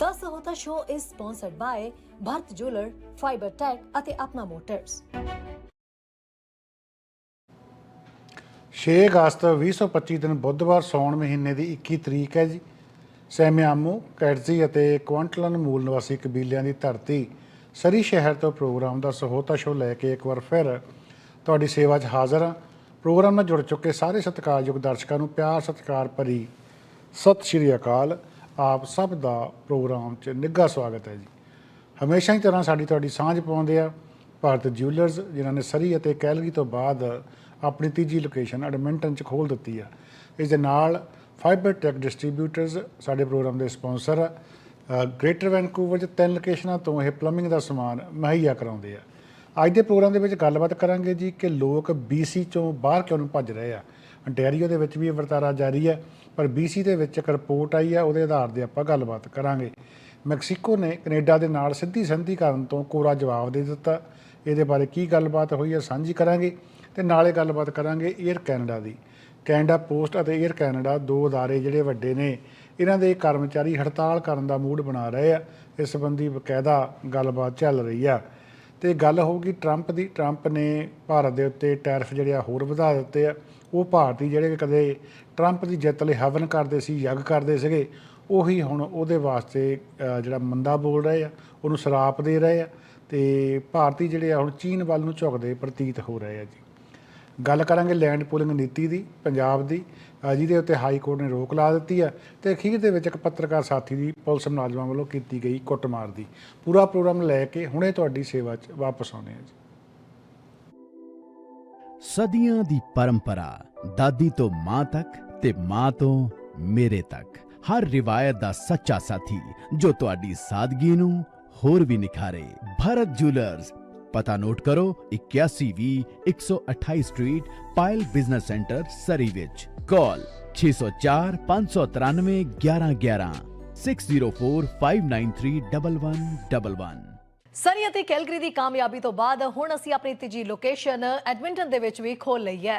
The Sahota Show is sponsored by Bharat Jeweler, Fiber Tech ਅਤੇ Apna motors 6 ਅਗਸਤ 2025 ਦਿਨ ਬੁੱਧਵਾਰ ਸੌਣ ਮਹੀਨੇ ਦੀ 21 ਤਰੀਕ ਹੈ ਜੀ। ਸੈਮਿਆਮੂ ਕੈਟਜ਼ੀ ਅਤੇ ਕੁਆਂਟਲਨ ਮੂਲ ਨਿਵਾਸੀ ਕਬੀਲਿਆਂ ਦੀ ਧਰਤੀ ਸਰੀ ਸ਼ਹਿਰ ਤੋਂ ਪ੍ਰੋਗਰਾਮ ਦਾ ਸਹੋਤਾ ਸ਼ੋ ਲੈ ਕੇ ਇੱਕ ਵਾਰ ਫਿਰ ਤੁਹਾਡੀ ਸੇਵਾ 'ਚ ਹਾਜ਼ਰ ਹਾਂ। ਪ੍ਰੋਗਰਾਮ ਨਾਲ ਜੁੜ ਚੁੱਕੇ ਸਾਰੇ ਸਤਿਕਾਰਯੋਗ ਦਰਸ਼ਕਾਂ ਨੂੰ ਪਿਆਰ ਸਤਿਕਾਰ ਭਰੀ ਸਤਿ ਸ਼੍ਰੀ ਅਕਾਲ। ਆਪ ਸਭ ਦਾ ਪ੍ਰੋਗਰਾਮ 'ਚ ਨਿੱਘਾ ਸਵਾਗਤ ਹੈ ਜੀ। ਹਮੇਸ਼ਾ ਹੀ ਤਰ੍ਹਾਂ ਸਾਡੀ ਤੁਹਾਡੀ ਸਾਂਝ ਪਾਉਂਦੇ ਆ। ਭਾਰਤ ਜਿਊਲਰਸ ਜਿਨ੍ਹਾਂ ਨੇ ਸਰੀ ਅਤੇ ਕੈਲਗਰੀ ਤੋਂ ਬਾਅਦ ਆਪਣੀ ਤੀਜੀ ਲੋਕੇਸ਼ਨ ਐਡਮਿੰਟਨ 'ਚ ਖੋਲ ਦਿੱਤੀ ਆ। ਇਸ ਦੇ ਨਾਲ ਫਾਈਬਰ ਟੈਕ ਡਿਸਟ੍ਰੀਬਿਊਟਰਸ ਸਾਡੇ ਪ੍ਰੋਗਰਾਮ ਦੇ ਸਪਾਂਸਰ ਆ ਗ੍ਰੇਟਰ ਵੈਨਕੂਵਰ 'ਚ ਤਿੰਨ ਲੋਕੇਸ਼ਨਾਂ ਤੋਂ ਇਹ ਪਲੰਬਿੰਗ ਦਾ ਸਮਾਨ ਮੁਹੱਈਆ ਕਰਾਉਂਦੇ ਆ। ਅੱਜ ਦੇ ਪ੍ਰੋਗਰਾਮ ਦੇ ਵਿੱਚ ਗੱਲਬਾਤ ਕਰਾਂਗੇ ਜੀ ਕਿ ਲੋਕ BC ਚੋਂ ਬਾਹਰ ਕਿਉਂ ਨੂੰ ਭੱਜ ਰਹੇ ਆ। ਅੰਟੈਰੀਓ ਦੇ ਵਿੱਚ ਵੀ ਇਹ ਵਰਤਾਰਾ ਜਾਰੀ ਹੈ, ਪਰ BC ਦੇ ਵਿੱਚ ਇੱਕ ਰਿਪੋਰਟ ਆਈ ਆ ਉਹਦੇ ਆਧਾਰ ਤੇ ਆਪਾਂ ਗੱਲਬਾਤ ਕਰਾਂਗੇ। ਮੈਕਸੀਕੋ ਨੇ ਕੈਨੇਡਾ ਦੇ ਨਾਲ ਸਿੱਧੀ ਸੰਧੀ ਕਰਨ ਤੋਂ ਕੋਰਾ ਜਵਾਬ ਦੇ ਦਿੱਤਾ। ਇਹਦੇ ਬਾਰੇ ਕੀ ਗੱਲਬਾਤ ਹੋਈ ਹੈ, ਸਾਂਝੀ ਕਰਾਂਗੇ ਤੇ ਨਾਲੇ ਗੱਲਬਾਤ ਕਰਾਂਗੇ 에ਅਰ ਕੈਨੇਡਾ ਦੀ। ਕੈਨੇਡਾ ਪੋਸਟ ਅਤੇ 에ਅਰ ਕੈਨੇਡਾ ਦੋ ਅਦਾਰੇ ਜਿਹੜੇ ਵੱਡੇ ਨੇ, ਇਹਨਾਂ ਦੇ ਕਰਮਚਾਰੀ ਹੜਤਾਲ ਕਰਨ ਦਾ ਮੂਡ ਬਣਾ ਰਹੇ ਆ। ਇਸ ਸੰਬੰਧੀ ਬਕਾਇਦਾ ਗੱਲਬਾਤ ਚੱਲ ਰਹੀ ਆ। ਤੇ ਗੱਲ ਹੋਊਗੀ ਟਰੰਪ ਦੀ। ਟਰੰਪ ਨੇ ਭਾਰਤ ਦੇ ਉੱਤੇ ਟੈਰਿਫ ਜਿਹੜੇ ਆ ਹੋਰ ਵਧਾ ਦਿੱਤੇ ਆ। ਉਹ ਭਾਰਤੀ ਜਿਹੜੇ ਕਦੇ ਟਰੰਪ ਦੀ ਜਿੱਤ ਲਈ ਹਵਨ ਕਰਦੇ ਸੀ, ਯੱਗ ਕਰਦੇ ਸੀਗੇ, ਉਹੀ ਹੁਣ ਉਹਦੇ ਵਾਸਤੇ ਜਿਹੜਾ ਮੰਦਾ ਬੋਲ ਰਹੇ ਆ, ਉਹਨੂੰ ਸਰਾਪ ਦੇ ਰਹੇ ਆ ਤੇ ਭਾਰਤੀ ਜਿਹੜੇ ਆ ਹੁਣ ਚੀਨ ਵੱਲ ਨੂੰ ਝੁਕਦੇ ਪ੍ਰਤੀਤ ਹੋ ਰਹੇ ਆ ਜੀ। ਗੱਲ ਕਰਾਂਗੇ ਲੈਂਡ ਪੂਲਿੰਗ ਨੀਤੀ ਦੀ, ਪੰਜਾਬ ਦੀ। ਜਿਹਦੇ ਉੱਤੇ ਹਾਈ ਕੋਰਟ ਨੇ ਰੋਕ ਲਾ ਦਿੱਤੀ ਆ ਤੇ ਅਖੀਰ ਦੇ ਵਿੱਚ ਇੱਕ ਪੱਤਰਕਾਰ ਸਾਥੀ ਦੀ ਪੁਲਿਸ ਮੁਲਾਜ਼ਮਾਂ ਵੱਲੋਂ ਕੀਤੀ ਗਈ ਕੁੱਟਮਾਰ ਦੀ। ਪੂਰਾ ਪ੍ਰੋਗਰਾਮ ਲੈ ਕੇ ਹੁਣੇ ਤੁਹਾਡੀ ਸੇਵਾ 'ਚ ਵਾਪਸ ਆਉਂਦੇ ਆ ਜੀ। ਸਦੀਆਂ ਦੀ ਪਰੰਪਰਾ, ਦਾਦੀ ਤੋਂ ਮਾਂ ਤੱਕ ਤੇ ਮਾਂ ਤੋਂ ਮੇਰੇ ਤੱਕ। ਹਰ ਰਿਵਾਇਤ ਦਾ ਸੱਚਾ ਸਾਥੀ, ਜੋ ਤੁਹਾਡੀ ਸਾਦਗੀ ਨੂੰ ਹੋਰ ਵੀ ਨਿਖਾਰੇ। ਭਾਰਤ ਜੁਐਲਰਸ, ਪਤਾ ਨੋਟ ਕਰੋ 8120 128 street, Payal business centre, Surrey ਵਿੱਚ। ਕਾਲ 604 593 1111 604 593 1111 ਸਰੀ ਅਤੇ ਕੈਲਗਰੀ ਦੀ ਕਾਮਯਾਬੀ ਤੋਂ ਬਾਅਦ ਹੁਣ ਅਸੀਂ ਆਪਣੀ ਤੀਜੀ ਲੋਕੇਸ਼ਨ ਐਡਮਿੰਟਨ ਦੇ ਵਿੱਚ ਵੀ ਖੋਲ ਲਈ ਹੈ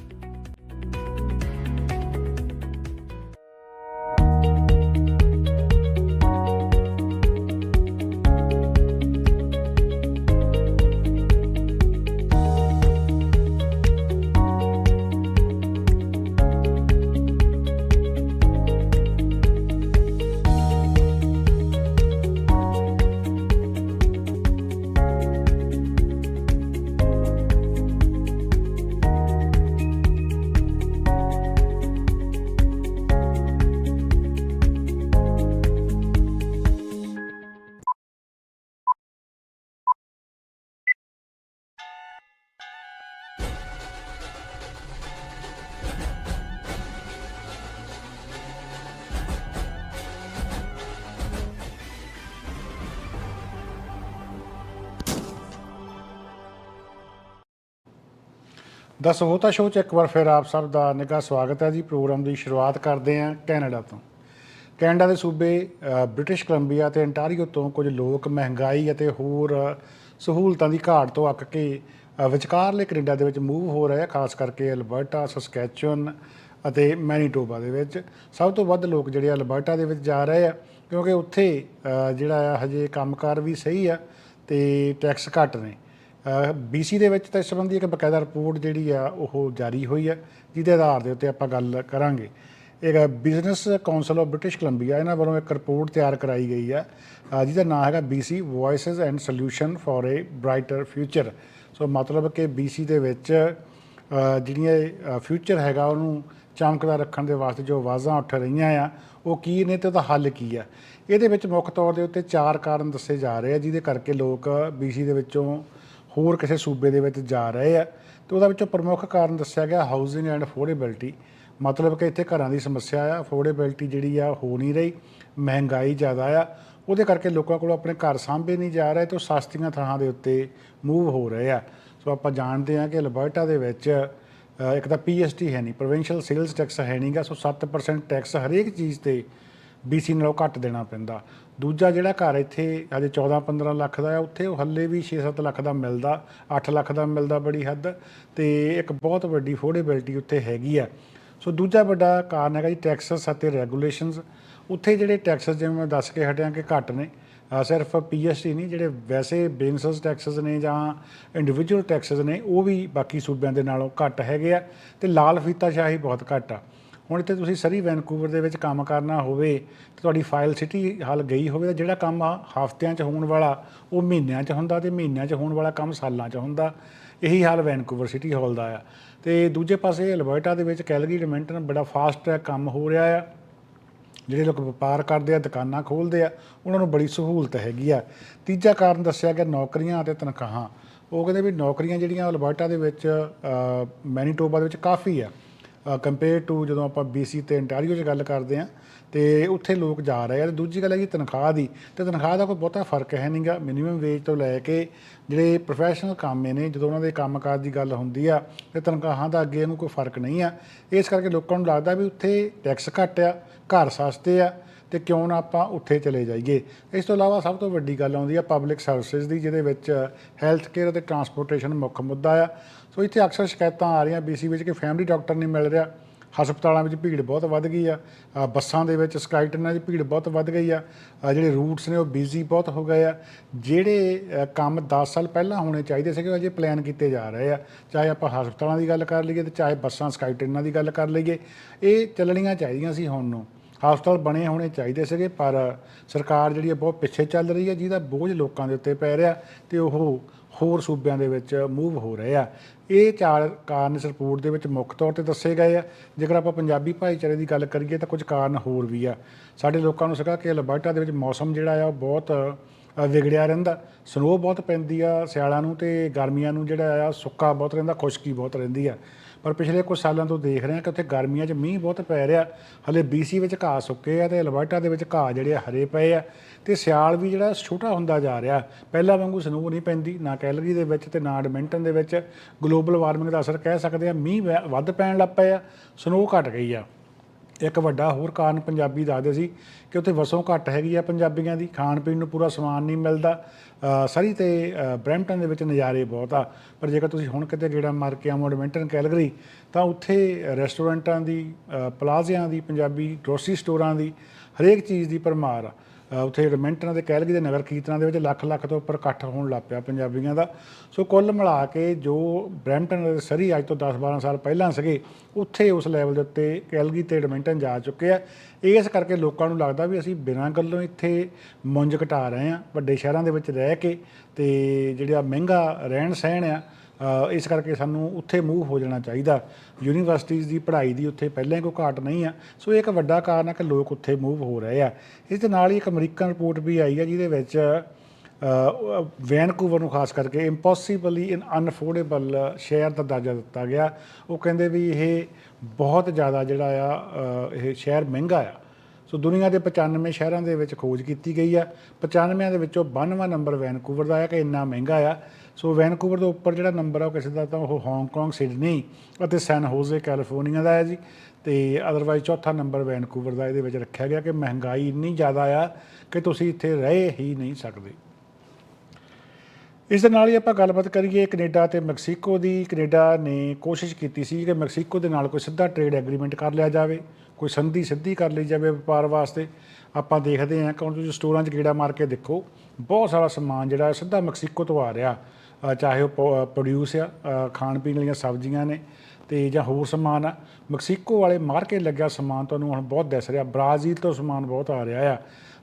ਦਸ ਹੋਤਾ ਸ਼ੋਅ 'ਚ ਇੱਕ ਵਾਰ ਫਿਰ ਆਪ ਸਭ ਦਾ ਨਿੱਘਾ ਸਵਾਗਤ ਹੈ ਜੀ। ਪ੍ਰੋਗਰਾਮ ਦੀ ਸ਼ੁਰੂਆਤ ਕਰਦੇ ਹਾਂ ਕੈਨੇਡਾ ਤੋਂ। ਕੈਨੇਡਾ ਦੇ ਸੂਬੇ ਬ੍ਰਿਟਿਸ਼ ਕੋਲੰਬੀਆ ਤੇ ਅੰਟਾਰੀਓ ਤੋਂ ਕੁਝ ਲੋਕ ਮਹਿੰਗਾਈ ਅਤੇ ਹੋਰ ਸਹੂਲਤਾਂ ਦੀ ਘਾਟ ਤੋਂ ਅੱਕ ਕੇ ਅ, ਵਿਚਕਾਰਲੇ ਕੈਨੇਡਾ ਦੇ ਵਿੱਚ ਮੂਵ ਹੋ ਰਹੇ ਆ ਖਾਸ ਕਰਕੇ ਅਲਬਰਟਾ ਸਸਕੈਚੁਅਨ ਅਤੇ ਮੈਨੀਟੋਬਾ ਦੇ ਵਿੱਚ। ਸਭ ਤੋਂ ਵੱਧ ਲੋਕ ਜਿਹੜੇ ਆ ਅਲਬਰਟਾ ਦੇ ਵਿੱਚ ਜਾ ਰਹੇ ਆ ਕਿਉਂਕਿ ਉੱਥੇ ਜਿਹੜਾ ਆ ਹਜੇ ਕੰਮਕਾਰ ਵੀ ਸਹੀ ਆ ਤੇ ਟੈਕਸ ਘੱਟ ਨੇ। BC ਦੇ ਵਿੱਚ ਤਾਂ ਇਸ ਸੰਬੰਧੀ ਇੱਕ ਬਕਾਇਦਾ ਰਿਪੋਰਟ ਜਿਹੜੀ ਆ, ਉਹ ਜਾਰੀ ਹੋਈ ਹੈ ਜਿਹਦੇ ਆਧਾਰ ਦੇ ਉੱਤੇ ਆਪਾਂ ਗੱਲ ਕਰਾਂਗੇ। ਇੱਕ business council of British Columbia ਇਹਨਾਂ ਵੱਲੋਂ ਇੱਕ ਰਿਪੋਰਟ ਤਿਆਰ ਕਰਾਈ ਗਈ ਆ ਜਿਹਦਾ ਨਾਮ ਹੈਗਾ BC voices and solution for a brighter future so ਮਤਲਬ ਕਿ BC ਦੇ ਵਿੱਚ ਜਿਹੜੀਆਂ ਫਿਊਚਰ ਹੈਗਾ, ਉਹਨੂੰ ਚਮਕਦਾ ਰੱਖਣ ਦੇ ਵਾਸਤੇ ਜੋ ਆਵਾਜ਼ਾਂ ਉੱਠ ਰਹੀਆਂ ਆ, ਉਹ ਕੀ ਨੇ ਤੇ ਉਹਦਾ ਹੱਲ ਕੀ ਆ? ਇਹਦੇ ਵਿੱਚ ਮੁੱਖ ਤੌਰ ਦੇ ਉੱਤੇ ਚਾਰ ਕਾਰਨ ਦੱਸੇ ਜਾ ਰਹੇ ਆ, ਜਿਹਦੇ ਕਰਕੇ ਲੋਕ BC ਦੇ ਵਿੱਚੋਂ ਹੋਰ ਕਿਸੇ ਸੂਬੇ ਦੇ ਵਿੱਚ ਜਾ ਰਹੇ ਆ। ਤੇ ਉਹਦਾ ਵਿੱਚੋਂ ਪ੍ਰਮੁੱਖ ਕਾਰਨ ਦੱਸਿਆ ਗਿਆ ਹਾਊਸਿੰਗ ਐਂਡ ਅਫੋਰਡੇਬਿਲਟੀ ਮਤਲਬ ਕਿ ਇੱਥੇ ਘਰਾਂ ਦੀ ਸਮੱਸਿਆ ਆ ਅਫੋਰਡੇਬਿਲਟੀ ਜਿਹੜੀ ਆ ਹੋ ਨਹੀਂ ਰਹੀ, ਮਹਿੰਗਾਈ ਜ਼ਿਆਦਾ ਆ। ਉਹਦੇ ਕਰਕੇ ਲੋਕਾਂ ਕੋਲ ਆਪਣੇ ਘਰ ਸਾਂਭੇ ਨਹੀਂ ਜਾ ਰਹੇ ਤੇ ਉਹ ਸਸਤੀਆਂ ਥਾਂ ਦੇ ਉੱਤੇ ਮੂਵ ਹੋ ਰਹੇ ਆ। ਸੋ ਆਪਾਂ ਜਾਣਦੇ ਹਾਂ ਕਿ ਅਲਬਰਟਾ ਦੇ ਵਿੱਚ ਇੱਕ ਤਾਂ ਪੀਐਸਟੀ ਹੈ ਨਹੀਂ ਪ੍ਰੋਵਿੰਸ਼ੀਅਲ ਸੇਲਸ ਟੈਕਸ ਹੈ ਨਹੀਂਗਾ ਸੋ 7% ਟੈਕਸ ਹਰੇਕ ਚੀਜ਼ ਤੇ BC ਨਾਲੋਂ ਘੱਟ ਦੇਣਾ ਪੈਂਦਾ। ਦੂਜਾ ਜਿਹੜਾ ਘਰ ਇੱਥੇ ਹਜੇ 14-15 ਲੱਖ ਦਾ ਆ, ਉੱਥੇ ਉਹ ਹੱਲੇ ਵੀ 6-7 ਲੱਖ ਦਾ ਮਿਲਦਾ 8 ਲੱਖ ਦਾ ਮਿਲਦਾ ਬੜੀ ਹੱਦ। ਤੇ ਇੱਕ ਬਹੁਤ ਵੱਡੀ ਅਫੋਰਡੇਬਿਲਟੀ ਉੱਥੇ ਹੈਗੀ ਆ। ਸੋ ਦੂਜਾ ਵੱਡਾ ਕਾਰਨ ਹੈਗਾ ਜੀ ਟੈਕਸਸ ਅਤੇ ਰੈਗੂਲੇਸ਼ਨਸ ਉੱਥੇ ਜਿਹੜੇ ਟੈਕਸਸ ਜਿਵੇਂ ਮੈਂ ਦੱਸ ਕੇ ਹਟਿਆ ਕਿ ਘੱਟ ਨੇ, ਅਹ ਸਿਰਫ ਪੀਐਸਟੀ ਨਹੀਂ, ਜਿਹੜੇ ਵੈਸੇ ਬਿਜ਼ਨਸ ਟੈਕਸਸ ਨੇ ਜਾਂ ਇੰਡੀਵਿਜੂਅਲ ਟੈਕਸਸ ਨੇ, ਉਹ ਵੀ ਬਾਕੀ ਸੂਬਿਆਂ ਦੇ ਨਾਲੋਂ ਘੱਟ ਹੈਗੇ ਆ। ਤੇ ਲਾਲ ਫੀਤਾਸ਼ਾਹੀ ਬਹੁਤ ਘੱਟ ਆ। ਹੁਣ ਇੱਥੇ ਤੁਸੀਂ ਸਰੀ ਵੈਨਕੂਵਰ ਦੇ ਵਿੱਚ ਕੰਮ ਕਰਨਾ ਹੋਵੇ, ਤੇ ਤੁਹਾਡੀ ਫਾਈਲ ਸਿਟੀ ਹਾਲ ਗਈ ਹੋਵੇ, ਤਾਂ ਜਿਹੜਾ ਕੰਮ ਆ ਹਫ਼ਤਿਆਂ 'ਚ ਹੋਣ ਵਾਲਾ, ਉਹ ਮਹੀਨਿਆਂ 'ਚ ਹੁੰਦਾ ਤੇ ਮਹੀਨਿਆਂ 'ਚ ਹੋਣ ਵਾਲਾ ਕੰਮ ਸਾਲਾਂ 'ਚ ਹੁੰਦਾ। ਇਹੀ ਹਾਲ ਵੈਨਕੂਵਰ ਸਿਟੀ ਹਾਲ ਦਾ ਆ। ਤੇ ਦੂਜੇ ਪਾਸੇ ਅਲਬਰਟਾ ਦੇ ਵਿੱਚ ਕੈਲਗਰੀ ਐਡਮਿੰਟਨ ਬੜਾ ਫਾਸਟ ਟਰੈਕ ਕੰਮ ਹੋ ਰਿਹਾ ਆ। ਜਿਹੜੇ ਲੋਕ ਵਪਾਰ ਕਰਦੇ ਆ, ਦੁਕਾਨਾਂ ਖੋਲਦੇ ਆ, ਉਹਨਾਂ ਨੂੰ ਬੜੀ ਸਹੂਲਤ ਹੈਗੀ ਆ। ਤੀਜਾ ਕਾਰਨ ਦੱਸਿਆ ਗਿਆ ਨੌਕਰੀਆਂ ਅਤੇ ਤਨਖਾਹਾਂ। ਉਹ ਕਹਿੰਦੇ ਵੀ ਨੌਕਰੀਆਂ ਜਿਹੜੀਆਂ ਅਲਬਰਟਾ ਦੇ ਵਿੱਚ ਮੈਨੀਟੋਬਾ ਦੇ ਵਿੱਚ ਕਾਫੀ ਆ। ਕੰਪੇਅਰ ਟੂ ਜਦੋਂ ਆਪਾਂ BC ਤੇ ontario 'ਚ ਗੱਲ ਕਰਦੇ ਆ ਤੇ ਉੱਥੇ ਲੋਕ ਜਾ ਰਹੇ ਆ। ਤੇ ਦੂਜੀ ਗੱਲ ਹੈ ਕਿ ਤਨਖਾਹ ਦੀ। ਤੇ ਤਨਖਾਹ ਦਾ ਕੋਈ ਬਹੁਤਾ ਫ਼ਰਕ ਹੈ ਨਹੀਂਗਾ ਮਿਨੀਮਮ ਵੇਜ ਤੋਂ ਲੈ ਕੇ ਜਿਹੜੇ ਪ੍ਰੋਫੈਸ਼ਨਲ ਕਾਮੇ ਨੇ, ਜਦੋਂ ਉਹਨਾਂ ਦੇ ਕੰਮਕਾਜ ਦੀ ਗੱਲ ਹੁੰਦੀ ਆ, ਤੇ ਤਨਖਾਹਾਂ ਦਾ ਅੱਗੇ ਇਹਨੂੰ ਕੋਈ ਫ਼ਰਕ ਨਹੀਂ ਆ। ਇਸ ਕਰਕੇ ਲੋਕਾਂ ਨੂੰ ਲੱਗਦਾ ਵੀ ਉੱਥੇ ਟੈਕਸ ਘੱਟ ਆ, ਘਰ ਸਸਤੇ ਆ, ਤੇ ਕਿਉਂ ਨਾ ਆਪਾਂ ਉੱਥੇ ਚਲੇ ਜਾਈਏ। ਇਸ ਤੋਂ ਇਲਾਵਾ ਸਭ ਤੋਂ ਵੱਡੀ ਗੱਲ ਆਉਂਦੀ ਆ ਪਬਲਿਕ ਸਰਵਿਸਿਜ਼ ਦੀ, ਜਿਹਦੇ ਵਿੱਚ ਹੈਲਥ ਕੇਅਰ ਅਤੇ ਟਰਾਂਸਪੋਰਟੇਸ਼ਨ ਮੁੱਖ ਮੁੱਦਾ ਆ। ਸੋ ਇੱਥੇ ਅਕਸਰ ਸ਼ਿਕਾਇਤਾਂ ਆ ਰਹੀਆਂ BC ਵਿੱਚ ਕਿ ਫੈਮਿਲੀ ਡਾਕਟਰ ਨਹੀਂ ਮਿਲ ਰਿਹਾ, ਹਸਪਤਾਲਾਂ ਵਿੱਚ ਭੀੜ ਬਹੁਤ ਵੱਧ ਗਈ ਆ ਬੱਸਾਂ ਦੇ ਵਿੱਚ ਸਕਾਈਟਨਾਂ 'ਚ ਭੀੜ ਬਹੁਤ ਵੱਧ ਗਈ ਆ ਜਿਹੜੇ ਰੂਟਸ ਨੇ ਉਹ ਬਿਜ਼ੀ ਬਹੁਤ ਹੋ ਗਏ ਆ। ਜਿਹੜੇ ਕੰਮ 10 ਸਾਲ ਪਹਿਲਾਂ ਹੋਣੇ ਚਾਹੀਦੇ ਸੀਗੇ ਅਜੇ ਪਲਾਨ ਕੀਤੇ ਜਾ ਰਹੇ ਆ। ਚਾਹੇ ਆਪਾਂ ਹਸਪਤਾਲਾਂ ਦੀ ਗੱਲ ਕਰ ਲਈਏ ਤੇ ਚਾਹੇ ਬੱਸਾਂ ਸਕਾਈਟਨਾਂ ਦੀ ਗੱਲ ਕਰ ਲਈਏ, ਇਹ ਚੱਲਣੀਆਂ ਚਾਹੀਦੀਆਂ ਸੀ ਹੁਣ ਨੂੰ। ਹਸਪਤਾਲ ਬਣੇ ਹੋਣੇ ਚਾਹੀਦੇ ਸੀਗੇ, ਪਰ ਸਰਕਾਰ ਜਿਹੜੀ ਹੈ ਬਹੁਤ ਪਿੱਛੇ ਚੱਲ ਰਹੀ ਹੈ ਜਿਹਦਾ ਬੋਝ ਲੋਕਾਂ ਦੇ ਉੱਤੇ ਪੈ ਰਿਹਾ ਤੇ ਉਹ ਹੋਰ ਸੂਬਿਆਂ ਦੇ ਵਿੱਚ ਮੂਵ ਹੋ ਰਹੇ ਆ। ਇਹ ਚਾਰ ਕਾਰਨ ਇਸ ਰਿਪੋਰਟ ਦੇ ਵਿੱਚ ਮੁੱਖ ਤੌਰ ਤੇ ਦੱਸੇ ਗਏ ਆ। ਜੇਕਰ ਆਪਾਂ ਪੰਜਾਬੀ ਭਾਈਚਾਰੇ ਦੀ ਗੱਲ ਕਰੀਏ ਤਾਂ ਕੁਝ ਕਾਰਨ ਹੋਰ ਵੀ ਆ। ਸਾਡੇ ਲੋਕਾਂ ਨੂੰ ਸੀਗਾ ਕਿ ਅਲਬਰਟਾ ਦੇ ਵਿੱਚ ਮੌਸਮ ਜਿਹੜਾ ਆ, ਉਹ ਬਹੁਤ ਵਿਗੜਿਆ ਰਹਿੰਦਾ। ਸਨੋ ਬਹੁਤ ਪੈਂਦੀ ਆ ਸਿਆਲਾਂ ਨੂੰ ਤੇ ਗਰਮੀਆਂ ਨੂੰ ਜਿਹੜਾ ਆ, ਸੁੱਕਾ ਬਹੁਤ ਰਹਿੰਦਾ, ਖੁਸ਼ਕੀ ਬਹੁਤ ਰਹਿੰਦੀ ਆ। ਪਰ ਪਿਛਲੇ ਕੁਝ ਸਾਲਾਂ ਤੋਂ ਦੇਖ ਰਹੇ ਹਾਂ ਕਿ ਉੱਥੇ ਗਰਮੀਆਂ 'ਚ ਮੀਂਹ ਬਹੁਤ ਪੈ ਰਿਹਾ। ਹਲੇ BC ਵਿੱਚ ਘਾਹ ਸੁੱਕੇ ਆ ਤੇ ਅਲਬਰਟਾ ਦੇ ਵਿੱਚ ਘਾਹ ਜਿਹੜੇ ਆ ਹਰੇ ਪਏ ਆ ਤੇ ਸਿਆਲ ਵੀ ਜਿਹੜਾ ਛੋਟਾ ਹੁੰਦਾ ਜਾ ਰਿਹਾ। ਪਹਿਲਾਂ ਵਾਂਗੂ ਸਨੋ ਨਹੀਂ ਪੈਂਦੀ, ਨਾ ਕੈਲਰੀ ਦੇ ਵਿੱਚ ਤੇ ਨਾ ਐਡਮਿੰਟਨ ਦੇ ਵਿੱਚ। ਗਲੋਬਲ ਵਾਰਮਿੰਗ ਦਾ ਅਸਰ ਕਹਿ ਸਕਦੇ ਆ ਮੀਂਹ ਵੈ- ਵੱਧ ਪੈਣ ਲੱਗ ਪਏ ਆ ਸਨੋ ਘਟ ਗਈ ਆ। ਇੱਕ ਵੱਡਾ ਹੋਰ ਕਾਰਨ ਪੰਜਾਬੀ ਦੱਸਦੇ ਸੀ ਕਿ ਉੱਥੇ ਵਸੋਂ ਘੱਟ ਹੈਗੀ ਆ ਪੰਜਾਬੀਆਂ ਦੀ ਖਾਣ ਪੀਣ ਨੂੰ ਪੂਰਾ ਸਮਾਨ ਨਹੀਂ ਮਿਲਦਾ। ਸਰੀ ਤੇ ਅ, ਬਰੈਂਪਟਨ ਦੇ ਵਿੱਚ ਨਜ਼ਾਰੇ ਬਹੁਤ ਆ। ਪਰ ਜੇਕਰ ਤੁਸੀਂ ਹੁਣ ਕਿਤੇ ਗੇੜਾ ਮਾਰ ਕੇ ਆਵੋ ਐਡਮਿੰਟਨ ਕੈਲਗਰੀ ਤਾਂ ਉੱਥੇ ਰੈਸਟੋਰੈਂਟਾਂ ਦੀ ਪਲਾਜ਼ਿਆਂ ਦੀ ਪੰਜਾਬੀ ਗਰੋਸਰੀ ਸਟੋਰਾਂ ਦੀ ਹਰੇਕ ਚੀਜ਼ ਦੀ ਭਰਮਾਰ ਆ। ਉੱਥੇ ਐਡਮਿੰਟਨ ਦੇ ਕੈਲਗਰੀ ਦੇ ਨਗਰ ਕੀਰਤਨਾਂ ਦੇ ਵਿੱਚ ਲੱਖ ਲੱਖ ਤੋਂ ਉੱਪਰ ਇਕੱਠ ਹੋਣ ਲੱਗ ਪਿਆ ਪੰਜਾਬੀਆਂ ਦਾ। ਸੋ ਕੁੱਲ ਮਿਲਾ ਕੇ ਜੋ ਬਰੈਂਪਟਨ ਸਰੀ ਅੱਜ ਤੋਂ 10-12 ਸਾਲ ਪਹਿਲਾਂ ਸੀਗੇ, ਉੱਥੇ ਉਸ ਲੈਵਲ ਦੇ ਉੱਤੇ ਕੈਲਗੀ ਤੇ ਐਡਮਿੰਟਨ ਜਾ ਚੁੱਕੇ ਆ। ਇਸ ਕਰਕੇ ਲੋਕਾਂ ਨੂੰ ਲੱਗਦਾ ਵੀ ਅਸੀਂ ਬਿਨਾਂ ਗੱਲੋਂ ਇੱਥੇ ਮੁੰਜ ਘਟਾ ਰਹੇ ਆ ਵੱਡੇ ਸ਼ਹਿਰਾਂ ਦੇ ਵਿੱਚ ਰਹਿ ਕੇ ਤੇ ਜਿਹੜਾ ਮਹਿੰਗਾ ਰਹਿਣ ਸਹਿਣ ਆ ਇਸ ਕਰਕੇ ਸਾਨੂੰ ਉੱਥੇ ਮੂਵ ਹੋ ਜਾਣਾ ਚਾਹੀਦਾ। ਯੂਨੀਵਰਸਿਟੀਜ਼ ਦੀ ਪੜ੍ਹਾਈ ਦੀ ਉੱਥੇ ਪਹਿਲਾਂ ਹੀ ਕੋਈ ਘਾਟ ਨਹੀਂ ਆ। ਸੋ ਇਹ ਇੱਕ ਵੱਡਾ ਕਾਰਨ ਆ ਕਿ ਲੋਕ ਉੱਥੇ ਮੂਵ ਹੋ ਰਹੇ ਆ। ਇਸ ਦੇ ਨਾਲ ਹੀ ਇੱਕ ਅਮਰੀਕਨ ਰਿਪੋਰਟ ਵੀ ਆਈ ਆ ਜਿਹਦੇ ਵਿੱਚ ਵੈਨਕੂਵਰ ਨੂੰ ਖਾਸ ਕਰਕੇ ਇੰਪੋਸੀਬਲੀ ਇਨ ਅਨਫੋਰਡੇਬਲ ਸ਼ਹਿਰ ਦਾ ਦਰਜਾ ਦਿੱਤਾ ਗਿਆ। ਉਹ ਕਹਿੰਦੇ ਵੀ ਇਹ ਬਹੁਤ ਜ਼ਿਆਦਾ ਜਿਹੜਾ ਆ ਇਹ ਸ਼ਹਿਰ ਮਹਿੰਗਾ ਆ। ਸੋ ਦੁਨੀਆ ਦੇ 95 ਸ਼ਹਿਰਾਂ ਦੇ ਵਿੱਚ ਖੋਜ ਕੀਤੀ ਗਈ ਆ। 95 ਦੇ ਵਿੱਚੋਂ 92ਵਾਂ ਨੰਬਰ ਵੈਨਕੂਵਰ ਦਾ ਆ ਕਿ ਇੰਨਾ ਮਹਿੰਗਾ ਆ। ਸੋ ਵੈਨਕੂਵਰ ਦੇ ਉੱਪਰ ਜਿਹੜਾ ਨੰਬਰ ਆ ਉਹ ਕਿਸੇ ਦਾ ਤਾਂ ਉਹ ਹਾਂਗਕਾਂਗ ਸਿਡਨੀ ਅਤੇ ਸੈਨ ਹੋਜ਼ੇ ਕੈਲੀਫੋਰਨੀਆ ਦਾ ਹੈ ਜੀ। ਤੇ ਅਦਰਵਾਈਜ਼ ਚੌਥਾ ਨੰਬਰ ਵੈਨਕੂਵਰ ਦਾ, ਇਹਦੇ ਵਿੱਚ ਰੱਖਿਆ ਗਿਆ ਕਿ ਮਹਿੰਗਾਈ ਇੰਨੀ ਜ਼ਿਆਦਾ ਆ ਕਿ ਤੁਸੀਂ ਇੱਥੇ ਰਹਿ ਹੀ ਨਹੀਂ ਸਕਦੇ। ਇਸ ਦੇ ਨਾਲ ਹੀ ਆਪਾਂ ਗੱਲਬਾਤ ਕਰੀਏ ਕੈਨੇਡਾ ਤੇ ਮੈਕਸੀਕੋ ਦੀ। ਕੈਨੇਡਾ ਨੇ ਕੋਸ਼ਿਸ਼ ਕੀਤੀ ਸੀ ਕਿ ਮੈਕਸੀਕੋ ਦੇ ਨਾਲ ਕੋਈ ਸਿੱਧਾ ਟ੍ਰੇਡ ਐਗਰੀਮੈਂਟ ਕਰ ਲਿਆ ਜਾਵੇ, ਕੋਈ ਸੰਧੀ ਸਿੱਧੀ ਕਰ ਲਈ ਜਾਵੇ ਵਪਾਰ ਵਾਸਤੇ। ਆਪਾਂ ਦੇਖਦੇ ਹਾਂ ਕਿ ਹੁਣ ਤੁਸੀਂ ਸਟੋਰਾਂ 'ਚ ਗੇੜਾ ਮਾਰ ਕੇ ਦੇਖੋ, ਬਹੁਤ ਸਾਰਾ ਸਮਾਨ ਜਿਹੜਾ ਸਿੱਧਾ ਮੈਕਸੀਕੋ ਤੋਂ ਆ ਰਿਹਾ। ਚਾਹੇ ਉਹ ਪ੍ਰੋਡਿਊਸ ਆ ਖਾਣ ਪੀਣ ਵਾਲੀਆਂ ਸਬਜ਼ੀਆਂ ਨੇ ਤੇ ਜਾਂ ਹੋਰ ਸਮਾਨ ਆ ਮੈਕਸੀਕੋ ਵਾਲੇ ਮਾਰ ਕੇ ਲੱਗਿਆ ਸਮਾਨ ਤੁਹਾਨੂੰ ਹੁਣ ਬਹੁਤ ਦਿਸ ਰਿਹਾ। ਬ੍ਰਾਜ਼ੀਲ ਤੋਂ ਸਮਾਨ ਬਹੁਤ ਆ ਰਿਹਾ ਆ।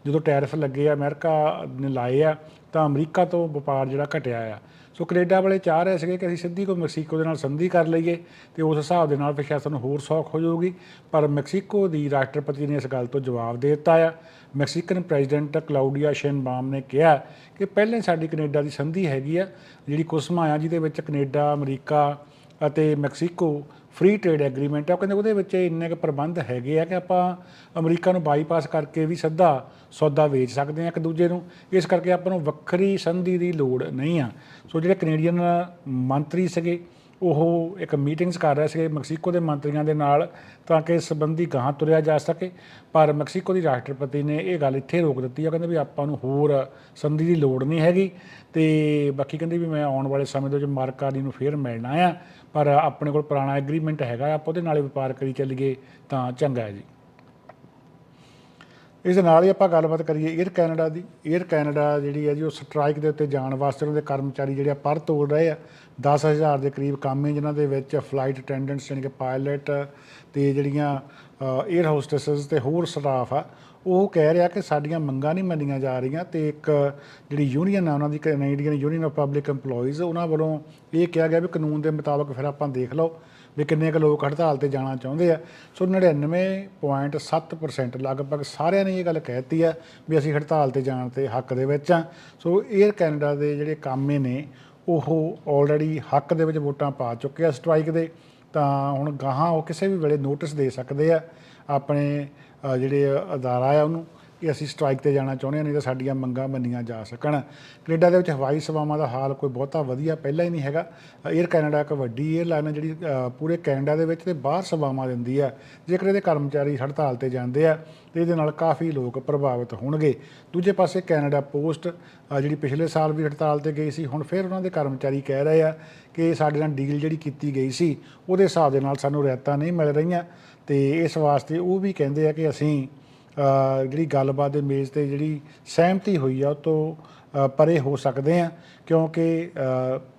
ਜਦੋਂ ਟੈਰਿਫ ਲੱਗੇ ਆ ਅਮਰੀਕਾ ਨੇ ਲਾਏ ਆ, ਤਾਂ ਅਮਰੀਕਾ ਤੋਂ ਵਪਾਰ ਜਿਹੜਾ ਘਟਿਆ ਆ। ਸੋ ਕੈਨੇਡਾ ਵਾਲੇ ਚਾਹ ਰਹੇ ਸੀਗੇ ਕਿ ਅਸੀਂ ਸਿੱਧੀ ਕੋਈ ਮੈਕਸੀਕੋ ਦੇ ਨਾਲ ਸੰਧੀ ਕਰ ਲਈਏ ਤੇ ਉਸ ਹਿਸਾਬ ਦੇ ਨਾਲ ਫਿਰ ਸ਼ਾਇਦ ਸਾਨੂੰ ਹੋਰ ਸੌਖ ਹੋ ਜਾਊਗੀ। ਪਰ ਮੈਕਸੀਕੋ ਦੀ ਰਾਸ਼ਟਰਪਤੀ ਨੇ ਇਸ ਗੱਲ ਤੋਂ ਜਵਾਬ ਦੇ ਦਿੱਤਾ ਆ। ਮੈਕਸੀਕਨ ਪ੍ਰੈਜ਼ੀਡੈਂਟ ਕਲਾਉਡੀਆ ਸ਼ੇਨਬਾਮ ਨੇ ਕਿਹਾ ਕਿ ਪਹਿਲੇ ਸਾਡੀ ਕੈਨੇਡਾ ਦੀ ਸੰਧੀ ਹੈਗੀ ਆ, ਜਿਹੜੀ ਕੁਸਮਾ ਆ, ਜਿਹਦੇ ਵਿੱਚ ਕੈਨੇਡਾ, ਅਮਰੀਕਾ ਅਤੇ ਮੈਕਸੀਕੋ ਫ੍ਰੀ ਟ੍ਰੇਡ ਐਗਰੀਮੈਂਟ ਆ, ਉਹ ਕਹਿੰਦੇ ਉਹਦੇ ਵਿੱਚ ਇੰਨੇ ਕੁ ਪ੍ਰਬੰਧ ਹੈਗੇ ਆ ਕਿ ਆਪਾਂ ਅਮਰੀਕਾ ਨੂੰ ਬਾਈਪਾਸ ਕਰਕੇ ਵੀ ਸਿੱਧਾ ਸੌਦਾ ਵੇਚ ਸਕਦੇ ਆ ਇੱਕ ਦੂਜੇ ਨੂੰ। ਇਸ ਕਰਕੇ ਆਪਾਂ ਨੂੰ ਵੱਖਰੀ ਸੰਧੀ ਦੀ ਲੋੜ ਨਹੀਂ ਆ। ਸੋ ਜਿਹੜੇ ਕੈਨੇਡੀਅਨ ਮੰਤਰੀ ਸੀਗੇ ਉਹ ਇੱਕ ਮੀਟਿੰਗਸ ਕਰ ਰਹੇ ਸੀ ਮੈਕਸੀਕੋ ਦੇ ਮੰਤਰੀਆਂ ਦੇ ਨਾਲ ਤਾਂ ਕਿ ਇਸ ਸੰਬੰਧੀ ਗਾਹਾਂ ਤੁਰਿਆ ਜਾ ਸਕੇ। ਪਰ ਮੈਕਸੀਕੋ ਦੀ ਰਾਸ਼ਟਰਪਤੀ ਨੇ ਇਹ ਗੱਲ ਇੱਥੇ ਰੋਕ ਦਿੱਤੀ ਆ, ਕਹਿੰਦੇ ਵੀ ਆਪਾਂ ਨੂੰ ਹੋਰ ਸੰਧੀ ਦੀ ਲੋੜ ਨਹੀਂ ਹੈਗੀ ਤੇ ਬਾਕੀ ਕਹਿੰਦੇ ਵੀ ਮੈਂ ਆਉਣ ਵਾਲੇ ਸਮੇਂ ਦੇ ਵਿੱਚ ਮਾਰਕਾਰੀ ਨੂੰ ਫੇਰ ਮਿਲਣਾ ਆ ਪਰ ਆਪਣੇ ਕੋਲ ਪੁਰਾਣਾ ਐਗਰੀਮੈਂਟ ਹੈਗਾ, ਆਪਾਂ ਉਹਦੇ ਨਾਲ ਹੀ ਵਪਾਰ ਕਰੀ ਚੱਲੀਏ ਤਾਂ ਚੰਗਾ ਹੈ ਜੀ। ਇਸ ਦੇ ਨਾਲ ਹੀ ਆਪਾਂ ਗੱਲਬਾਤ ਕਰੀਏ 에ਅਰ ਕੈਨੇਡਾ ਦੀ। 에ਅਰ ਕੈਨੇਡਾ ਜਿਹੜੀ ਹੈ ਜੀ, ਉਹ ਸਟ੍ਰਾਈਕ ਦੇ ਉੱਤੇ ਜਾਣ ਵਾਸਤੇ ਉਹਨਾਂ ਦੇ ਕਰਮਚਾਰੀ ਜਿਹੜੇ ਆ ਪਰ ਤੋੜ ਰਹੇ ਆ। 10000 ਦੇ ਕਰੀਬ ਕਾਮੇ ਜਿਨ੍ਹਾਂ ਦੇ ਵਿੱਚ ਫਲਾਈਟ ਅਟੈਂਡੈਂਟਸ ਯਾਨੀ ਕਿ ਪਾਇਲਟ ਤੇ ਜਿਹੜੀਆਂ 에ਅਰ ਹੋਸਟੈਸਸ ਤੇ ਹੋਰ ਸਟਾਫ ਆ, ਉਹ ਕਹਿ ਰਿਹਾ ਕਿ ਸਾਡੀਆਂ ਮੰਗਾਂ ਨਹੀਂ ਮੰਨੀਆਂ ਜਾ ਰਹੀਆਂ ਤੇ ਇੱਕ ਜਿਹੜੀ ਯੂਨੀਅਨ ਆ, ਉਹਨਾਂ ਦੀ Canadian union of public EMPLOYEES, ਉਹਨਾਂ ਵੱਲੋਂ ਇਹ ਕਿਹਾ ਗਿਆ ਵੀ ਕਾਨੂੰਨ ਦੇ ਮੁਤਾਬਕ ਫਿਰ ਆਪਾਂ ਦੇਖ ਲਓ। ਵੀ ਕਿੰਨੇ ਕੁ ਲੋਕ ਹੜਤਾਲ ਤੇ ਜਾਣਾ ਚਾਹੁੰਦੇ ਆ। ਸੋ 99.7% ਲਗਭਗ ਸਾਰਿਆਂ ਨੇ ਇਹ ਗੱਲ ਕਹਿਤੀ ਆ ਵੀ ਅਸੀਂ ਹੜਤਾਲ ਤੇ ਜਾਣ ਤੇ ਹੱਕ ਦੇ ਵਿੱਚ ਆ। ਸੋ 에ਅਰ ਕੈਨੇਡਾ ਦੇ ਜਿਹੜੇ ਕਾਮੇ ਨੇ, ਉਹ ਆਲਰੇਡੀ ਹੱਕ ਦੇ ਵਿੱਚ ਵੋਟਾਂ ਪਾ ਚੁੱਕੇ ਆ ਸਟ੍ਰਾਈਕ ਦੇ। ਤਾਂ ਹੁਣ ਗਾਹਾਂ ਉਹ ਕਿਸੇ ਵੀ ਵੇਲੇ ਨੋਟਿਸ ਦੇ ਸਕਦੇ ਆ। ਆਪਣੇ ਜਿਹੜੇ ਅਦਾਰਾ ਆ ਉਹਨੂੰ। ਕਿ ਅਸੀਂ ਸਟ੍ਰਾਈਕ ਤੇ ਜਾਣਾ ਚਾਹੁੰਦੇ ਹਾਂ, ਨਹੀਂ ਤਾਂ ਸਾਡੀਆਂ ਮੰਗਾਂ ਮੰਨੀਆਂ ਜਾ ਸਕਣ। ਕੈਨੇਡਾ ਦੇ ਵਿੱਚ ਹਵਾਈ ਸੇਵਾਵਾਂ ਦਾ ਹਾਲ ਕੋਈ ਬਹੁਤਾ ਵਧੀਆ ਪਹਿਲਾਂ ਹੀ ਨਹੀਂ ਹੈਗਾ। 에ਅਰ ਕੈਨੇਡਾ ਇੱਕ ਵੱਡੀ 에ਅਰਲਾਈਨ ਹੈ ਜਿਹੜੀ ਪੂਰੇ ਕੈਨੇਡਾ ਦੇ ਵਿੱਚ ਤੇ ਬਾਹਰ ਸੇਵਾਵਾਂ ਦਿੰਦੀ ਆ ਜੇਕਰ ਇਹਦੇ ਕਰਮਚਾਰੀ ਹੜਤਾਲ ਤੇ ਜਾਂਦੇ ਆ, ਤੇ ਇਹਦੇ ਨਾਲ ਕਾਫੀ ਲੋਕ ਪ੍ਰਭਾਵਿਤ ਹੋਣਗੇ। ਦੂਜੇ ਪਾਸੇ ਕੈਨੇਡਾ ਪੋਸਟ ਜਿਹੜੀ ਪਿਛਲੇ ਸਾਲ ਵੀ ਹੜਤਾਲ ਤੇ ਗਈ ਸੀ, ਹੁਣ ਫਿਰ ਉਹਨਾਂ ਦੇ ਕਰਮਚਾਰੀ ਕਹਿ ਰਹੇ ਆ ਕਿ ਸਾਡੇ ਨਾਲ ਡੀਲ ਜਿਹੜੀ ਕੀਤੀ ਗਈ ਸੀ, ਉਹਦੇ ਹਿਸਾਬ ਦੇ ਨਾਲ ਸਾਨੂੰ ਰਿਆਇਤਾਂ ਨਹੀਂ ਮਿਲ ਰਹੀਆਂ। ਤੇ ਇਸ ਵਾਸਤੇ ਉਹ ਵੀ ਕਹਿੰਦੇ ਆ ਕਿ ਅਸੀਂ ਜਿਹੜੀ ਗੱਲਬਾਤ ਦੇ ਮੇਜ਼ ਤੇ ਜਿਹੜੀ ਸਹਿਮਤੀ ਹੋਈ ਆ, ਉਹ ਤੋਂ ਪਰੇ ਹੋ ਸਕਦੇ ਆ, ਕਿਉਂਕਿ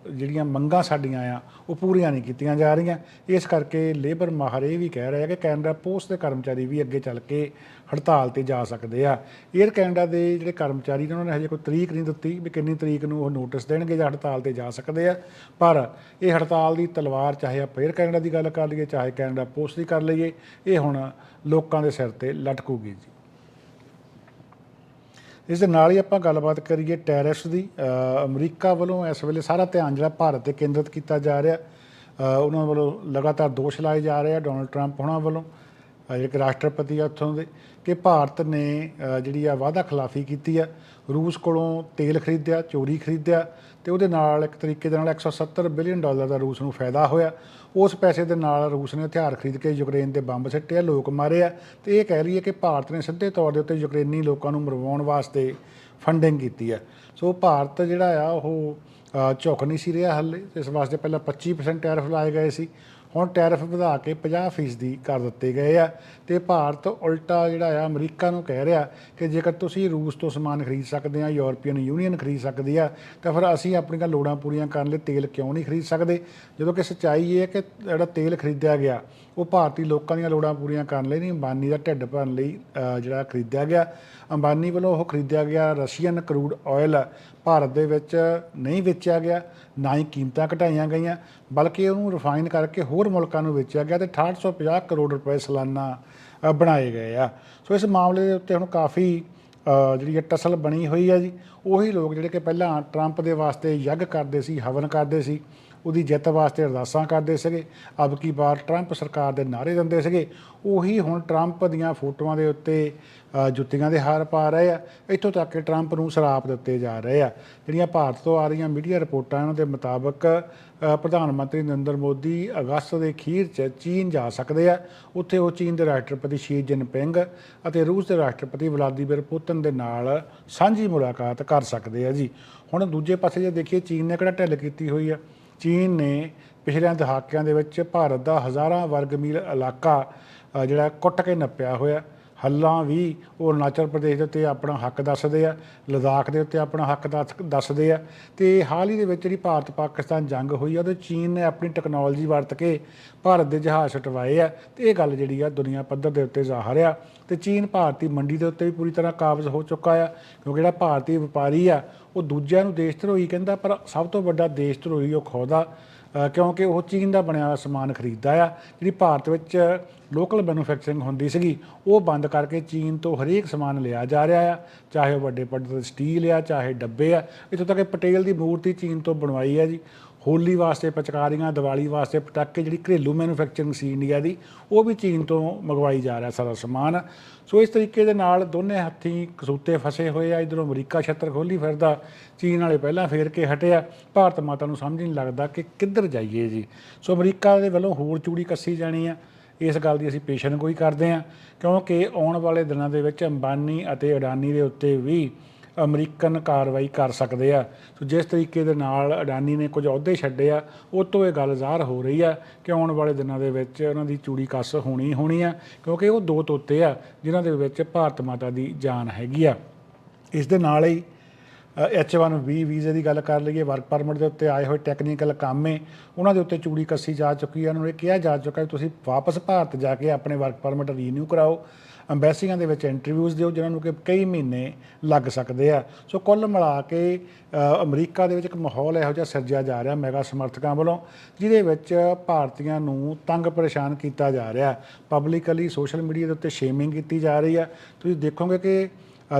ਜਿਹੜੀਆਂ ਮੰਗਾਂ ਸਾਡੀਆਂ ਆ, ਉਹ ਪੂਰੀਆਂ ਨਹੀਂ ਕੀਤੀਆਂ ਜਾ ਰਹੀਆਂ। ਇਸ ਕਰਕੇ ਲੇਬਰ ਮਾਹਰ ਇਹ ਵੀ ਕਹਿ ਰਹੇ ਆ ਕਿ ਕੈਨੇਡਾ ਪੋਸਟ ਦੇ ਕਰਮਚਾਰੀ ਵੀ ਅੱਗੇ ਚੱਲ ਕੇ ਹੜਤਾਲ ਤੇ ਜਾ ਸਕਦੇ ਆ। 에ਅਰ ਕੈਨੇਡਾ ਦੇ ਜਿਹੜੇ ਕਰਮਚਾਰੀ ਨੇ, ਉਹਨਾਂ ਨੇ ਹਜੇ ਕੋਈ ਤਰੀਕ ਨਹੀਂ ਦਿੱਤੀ ਵੀ ਕਿੰਨੀ ਤਰੀਕ ਨੂੰ ਉਹ ਨੋਟਿਸ ਦੇਣਗੇ ਜਾਂ ਹੜਤਾਲ ਤੇ ਜਾ ਸਕਦੇ ਆ। ਪਰ ਇਹ ਹੜਤਾਲ ਦੀ ਤਲਵਾਰ ਚਾਹੇ ਆਪਾਂ 에ਅਰ ਕੈਨੇਡਾ ਦੀ ਗੱਲ ਕਰ ਲਈਏ, ਚਾਹੇ ਕੈਨੇਡਾ ਪੋਸਟ ਦੀ ਕਰ ਲਈਏ, ਇਹ ਹੁਣ ਲੋਕਾਂ ਦੇ ਸਿਰ ਤੇ ਲਟਕੂਗੀ ਜੀ। ਇਸ ਦੇ ਨਾਲ ਹੀ ਆਪਾਂ ਗੱਲਬਾਤ ਕਰੀਏ ਟੈਰਿਫਸ ਦੀ। ਅਮਰੀਕਾ ਵੱਲੋਂ ਇਸ ਵੇਲੇ ਸਾਰਾ ਧਿਆਨ ਜਿਹੜਾ ਭਾਰਤ ਤੇ ਕੇਂਦਰਿਤ ਕੀਤਾ ਜਾ ਰਿਹਾ ਉਹਨਾਂ ਵੱਲੋਂ ਲਗਾਤਾਰ ਦੋਸ਼ ਲਾਏ ਜਾ ਰਹੇ ਆ ਡੋਨਲਡ ਟਰੰਪ ਹੋਣਾ ਵੱਲੋਂ ਜਿਹੜੇ ਕਿ ਰਾਸ਼ਟਰਪਤੀ ਆ ਉੱਥੋਂ ਦੇ। ਕਿ ਭਾਰਤ ਨੇ ਜਿਹੜੀ ਆ ਵਾਅਦਾ ਖਿਲਾਫੀ ਕੀਤੀ ਆ ਰੂਸ ਕੋਲੋਂ ਤੇਲ ਖਰੀਦਿਆ ਚੋਰੀ ਖਰੀਦਿਆ ਤੇ ਉਹਦੇ ਨਾਲ ਇੱਕ ਤਰੀਕੇ ਦੇ ਨਾਲ 170 ਬਿਲੀਅਨ ਡਾਲਰ ਦਾ ਰੂਸ ਨੂੰ ਫਾਇਦਾ ਹੋਇਆ। ਉਸ ਪੈਸੇ ਦੇ ਨਾਲ ਰੂਸ ਨੇ ਹਥਿਆਰ ਖਰੀਦ ਕੇ ਯੂਕਰੇਨ ਤੇ ਬੰਬ ਸਿੱਟੇ ਆ ਲੋਕ ਮਾਰੇ ਆ ਤੇ ਇਹ ਕਹਿ ਰਹੀ ਹੈ ਕਿ ਭਾਰਤ ਨੇ ਸਿੱਧੇ ਤੌਰ ਦੇ ਉੱਤੇ ਯੂਕਰੇਨੀ ਲੋਕਾਂ ਨੂੰ ਮਰਵਾਉਣ ਵਾਸਤੇ ਫੰਡਿੰਗ ਕੀਤੀ ਆ। ਸੋ ਭਾਰਤ ਜਿਹੜਾ ਆ ਉਹ ਅ, ਝੁਕ ਨਹੀਂ ਸੀ ਰਿਹਾ ਹਾਲੇ। ਇਸ ਵਾਸਤੇ ਪਹਿਲਾਂ 25% ਟੈਰਿਫ ਲਾਏ ਗਏ ਸੀ। ਹੁਣ ਟੈਰਿਫ ਵਧਾ ਕੇ 50% ਕਰ ਦਿੱਤੇ ਗਏ ਆ। ਤੇ ਭਾਰਤ ਉਲਟਾ ਜਿਹੜਾ ਆ, ਅਮਰੀਕਾ ਨੂੰ ਕਹਿ ਰਿਹਾ ਕਿ ਜੇਕਰ ਤੁਸੀਂ ਰੂਸ ਤੋਂ ਸਮਾਨ ਖਰੀਦ ਸਕਦੇ ਆ, ਯੂਰਪੀਅਨ ਯੂਨੀਅਨ ਖਰੀਦ ਸਕਦੀ ਆ, ਤਾਂ ਫਿਰ ਅਸੀਂ ਆਪਣੀਆਂ ਲੋੜਾਂ ਪੂਰੀਆਂ ਕਰਨ ਲਈ ਤੇਲ ਕਿਉਂ ਨਹੀਂ ਖਰੀਦ ਸਕਦੇ? ਜਦੋਂ ਕਿ ਸੱਚਾਈ ਇਹ ਹੈ ਕਿ ਜਿਹੜਾ ਤੇਲ ਖਰੀਦਿਆ ਗਿਆ ਉਹ ਭਾਰਤੀ ਲੋਕਾਂ ਦੀਆਂ ਲੋੜਾਂ ਪੂਰੀਆਂ ਕਰਨ ਲਈ ਨਹੀਂ, ਅੰਬਾਨੀ ਦਾ ਢਿੱਡ ਭਰਨ ਲਈ ਜਿਹੜਾ ਖਰੀਦਿਆ ਗਿਆ। ਅੰਬਾਨੀ ਵੱਲੋਂ ਉਹ ਖਰੀਦਿਆ ਗਿਆ ਰਸ਼ੀਅਨ ਕਰੂਡ ਆਇਲ ਭਾਰਤ ਦੇ ਵਿੱਚ ਨਹੀਂ ਵੇਚਿਆ ਗਿਆ, ਨਾ ਹੀ ਕੀਮਤਾਂ ਘਟਾਈਆਂ ਗਈਆਂ, ਬਲਕਿ ਉਹਨੂੰ ਰਿਫਾਈਨ ਕਰਕੇ ਹੋਰ ਮੁਲਕਾਂ ਨੂੰ ਵੇਚਿਆ ਗਿਆ ਤੇ 6850 ਕਰੋੜ ਰੁਪਏ ਸਾਲਾਨਾ ਬਣਾਏ ਗਏ ਆ। ਸੋ ਇਸ ਮਾਮਲੇ ਦੇ ਉੱਤੇ ਹੁਣ ਕਾਫੀ ਜਿਹੜੀ ਇਹ ਟਸਲ ਬਣੀ ਹੋਈ ਹੈ ਜੀ, ਉਹੀ ਲੋਕ ਜਿਹੜੇ ਕਿ ਪਹਿਲਾਂ ਟਰੰਪ ਦੇ ਵਾਸਤੇ ਯੱਗ ਕਰਦੇ ਸੀ, ਹਵਨ ਕਰਦੇ ਸੀ ਉਹਦੀ ਜਿੱਤ ਵਾਸਤੇ ਅਰਦਾਸਾਂ ਕਰਦੇ ਸੀਗੇ। ਅਬ ਕੀ ਬਾਰ ਟਰੰਪ ਸਰਕਾਰ ਦੇ ਨਾਅਰੇ ਦਿੰਦੇ ਸੀਗੇ। ਉਹੀ ਹੁਣ ਟਰੰਪ ਦੀਆਂ ਫੋਟੋਆਂ ਦੇ ਉੱਤੇ ਜੁੱਤੀਆਂ ਦੇ ਹਾਰ ਪਾ ਰਹੇ ਆ। ਇੱਥੋਂ ਤੱਕ ਕਿ ਟਰੰਪ ਨੂੰ ਸ਼ਰਾਪ ਦਿੱਤੇ ਜਾ ਰਹੇ ਆ। ਜਿਹੜੀਆਂ ਭਾਰਤ ਤੋਂ ਆ ਰਹੀਆਂ ਮੀਡੀਆ ਰਿਪੋਰਟਾਂ ਉਹਨਾਂ ਦੇ ਮੁਤਾਬਕ ਪ੍ਰਧਾਨ ਮੰਤਰੀ ਨਰਿੰਦਰ ਮੋਦੀ ਅਗਸਤ ਦੇ ਅਖੀਰ 'ਚ ਚੀਨ ਜਾ ਸਕਦੇ ਆ। ਉੱਥੇ ਉਹ ਚੀਨ ਦੇ ਰਾਸ਼ਟਰਪਤੀ ਸ਼ੀ ਜਿਨਪਿੰਗ ਅਤੇ ਰੂਸ ਦੇ ਰਾਸ਼ਟਰਪਤੀ ਵਲਾਦੀਮੀਰ ਪੁਤਿਨ ਦੇ ਨਾਲ ਸਾਂਝੀ ਮੁਲਾਕਾਤ ਕਰ ਸਕਦੇ ਆ ਜੀ। ਹੁਣ ਦੂਜੇ ਪਾਸੇ ਜੇ ਦੇਖੀਏ, ਚੀਨ ਨੇ ਕਿਹੜਾ ਢਿੱਲ ਕੀਤੀ ਹੋਈ ਆ? ਚੀਨ ਨੇ ਪਿਛਲੇ ਦਹਾਕਿਆਂ ਦੇ ਵਿੱਚ ਭਾਰਤ ਦਾ ਹਜ਼ਾਰਾਂ ਵਰਗ ਮੀਲ ਇਲਾਕਾ ਜਿਹੜਾ ਕੁੱਟ ਕੇ ਨੱਪਿਆ ਹੋਇਆ। ਹੱਲਾਂ ਵੀ ਉਹ ਅਰੁਣਾਚਲ ਪ੍ਰਦੇਸ਼ ਦੇ ਉੱਤੇ ਆਪਣਾ ਹੱਕ ਦੱਸਦੇ ਆ, ਲਦਾਖ ਦੇ ਉੱਤੇ ਆਪਣਾ ਹੱਕ ਦੱਸ- ਦੱਸਦੇ ਆ। ਤੇ ਹਾਲ ਹੀ ਦੇ ਵਿੱਚ ਜਿਹੜੀ ਭਾਰਤ ਪਾਕਿਸਤਾਨ ਜੰਗ ਹੋਈ ਆ, ਉਹਦੇ ਚੀਨ ਨੇ ਆਪਣੀ ਟੈਕਨੋਲੋਜੀ ਵਰਤ ਕੇ ਭਾਰਤ ਦੇ ਜਹਾਜ਼ ਛਟਵਾਏ ਆ। ਤੇ ਇਹ ਗੱਲ ਜਿਹੜੀ ਆ, ਦੁਨੀਆ ਪੱਧਰ ਦੇ ਉੱਤੇ ਜ਼ਾਹਰ ਆ। ਤੇ ਚੀਨ ਭਾਰਤੀ ਮੰਡੀ ਦੇ ਉੱਤੇ ਵੀ ਪੂਰੀ ਤਰ੍ਹਾਂ ਕਾਬਜ਼ ਹੋ ਚੁੱਕਾ ਆ, ਕਿਉਂਕਿ ਜਿਹੜਾ ਭਾਰਤੀ ਵਪਾਰੀ ਆ ਉਹ ਦੂਜਿਆਂ ਨੂੰ ਦੇਸ਼ ਧਰੋਹੀ ਕਹਿੰਦਾ, ਪਰ ਸਭ ਤੋਂ ਵੱਡਾ ਦੇਸ਼ ਧਰੋਹੀ ਉਹ ਖੁਦ ਆ ਕਿਉਂਕਿ ਉਹ ਚੀਨ ਦਾ ਬਣਿਆ ਹੋਇਆ ਸਮਾਨ ਖਰੀਦਦਾ ਆ, ਜਿਹੜੀ ਭਾਰਤ ਵਿੱਚ ਲੋਕਲ ਮੈਨੂਫੈਕਚਰਿੰਗ ਹੁੰਦੀ ਸੀਗੀ, ਉਹ ਬੰਦ ਕਰਕੇ ਚੀਨ ਤੋਂ ਹਰੇਕ ਸਮਾਨ ਲਿਆ ਜਾ ਰਿਹਾ ਆ, ਚਾਹੇ ਉਹ ਵੱਡੇ ਪੱਧਰ ਤੇ ਸਟੀਲ ਆ, ਚਾਹੇ ਡੱਬੇ ਆ, ਇੱਥੋਂ ਤੱਕ ਕਿ ਪਟੇਲ ਦੀ ਮੂਰਤੀ ਚੀਨ ਤੋਂ ਬਣਵਾਈ ਆ ਜੀ। ਹੋਲੀ ਵਾਸਤੇ ਪਚਕਾਰੀਆਂ, ਦੀਵਾਲੀ ਵਾਸਤੇ ਪਟਾਕੇ, ਜਿਹੜੀ ਘਰੇਲੂ ਮੈਨੂਫੈਕਚਰਿੰਗ ਸੀ ਇੰਡੀਆ ਦੀ, ਉਹ ਵੀ ਚੀਨ ਤੋਂ ਮੰਗਵਾਈ ਜਾ ਰਿਹਾ ਸਾਰਾ ਸਮਾਨ। ਸੋ ਇਸ ਤਰੀਕੇ ਦੇ ਨਾਲ ਦੋਨੇ ਹੱਥੀਂ ਕਸੂਤੇ ਫਸੇ ਹੋਏ ਆ, ਇਧਰੋਂ ਅਮਰੀਕਾ ਛੱਤਰ ਖੋਲੀ ਫਿਰਦਾ, ਚੀਨ ਵਾਲੇ ਪਹਿਲਾਂ ਫੇਰ ਕੇ ਹਟਿਆ ਭਾਰਤ ਮਾਤਾ ਨੂੰ ਸਮਝ ਨਹੀਂ ਲੱਗਦਾ ਕਿ ਕਿੱਧਰ ਜਾਈਏ ਜੀ। ਸੋ ਅਮਰੀਕਾ ਦੇ ਵੱਲੋਂ ਹੋਰ ਚੂੜੀ ਕੱਸੀ ਜਾਣੀ ਆ। ਇਸ ਗੱਲ ਦੀ ਅਸੀਂ ਪੇਸ਼ਨਗੋਈ ਕਰਦੇ ਹਾਂ, ਕਿਉਂਕਿ ਆਉਣ ਵਾਲੇ ਦਿਨਾਂ ਦੇ ਵਿੱਚ ਅੰਬਾਨੀ ਅਤੇ ਅਡਾਨੀ ਦੇ ਉੱਤੇ ਵੀ ਅਮਰੀਕਨ ਕਾਰਵਾਈ ਕਰ ਸਕਦੇ ਆ। ਸੋ ਜਿਸ ਤਰੀਕੇ ਦੇ ਨਾਲ ਅਡਾਨੀ ਨੇ ਕੁਝ ਅਹੁਦੇ ਛੱਡੇ ਆ, ਉਹ ਤੋਂ ਇਹ ਗੱਲ ਜ਼ਾਹਰ ਹੋ ਰਹੀ ਆ ਕਿ ਆਉਣ ਵਾਲੇ ਦਿਨਾਂ ਦੇ ਵਿੱਚ ਉਹਨਾਂ ਦੀ ਚੂੜੀ ਕੱਸ ਹੋਣੀ ਹੋਣੀ ਆ, ਕਿਉਂਕਿ ਉਹ ਦੋ ਤੋਤੇ ਆ, ਜਿਨ੍ਹਾਂ ਦੇ ਵਿੱਚ ਭਾਰਤ ਮਾਤਾ ਦੀ ਜਾਨ ਹੈਗੀ ਆ। ਇਸ ਦੇ ਨਾਲ ਹੀ H1B ਵੀਜ਼ੇ ਦੀ ਗੱਲ ਕਰ ਲਈਏ ਵਰਕ ਪਰਮਿਟ ਦੇ ਉੱਤੇ ਆਏ ਹੋਏ ਟੈਕਨੀਕਲ ਕੰਮ ਏ, ਉਹਨਾਂ ਦੇ ਉੱਤੇ ਚੂੜੀ ਕੱਸੀ ਜਾ ਚੁੱਕੀ ਹੈ, ਉਹਨਾਂ ਨੂੰ ਇਹ ਕਿਹਾ ਜਾ ਚੁੱਕਾ ਹੈ ਤੁਸੀਂ ਵਾਪਸ ਭਾਰਤ ਜਾ ਕੇ ਆਪਣੇ ਵਰਕ ਪਰਮਿਟ ਰੀਨਿਊ ਕਰਾਓ। ਅੰਬੈਸੀਆਂ ਦੇ ਵਿੱਚ ਇੰਟਰਵਿਊਜ਼ ਦਿਓ, ਜਿਨ੍ਹਾਂ ਨੂੰ ਕਿ ਕਈ ਮਹੀਨੇ ਲੱਗ ਸਕਦੇ ਆ। ਸੋ ਕੁੱਲ ਮਿਲਾ ਕੇ ਅਮਰੀਕਾ ਦੇ ਵਿੱਚ ਇੱਕ ਮਾਹੌਲ ਇਹੋ ਜਿਹਾ ਸਿਰਜਿਆ ਜਾ ਰਿਹਾ ਮੈਗਾ ਸਮਰਥਕਾਂ ਵੱਲੋਂ, ਜਿਹਦੇ ਵਿੱਚ ਭਾਰਤੀਆਂ ਨੂੰ ਤੰਗ ਪਰੇਸ਼ਾਨ ਕੀਤਾ ਜਾ ਰਿਹਾ। ਪਬਲਿਕਲੀ ਸੋਸ਼ਲ ਮੀਡੀਆ ਦੇ ਉੱਤੇ ਸ਼ੇਮਿੰਗ ਕੀਤੀ ਜਾ ਰਹੀ ਆ। ਤੁਸੀਂ ਦੇਖੋਗੇ ਕਿ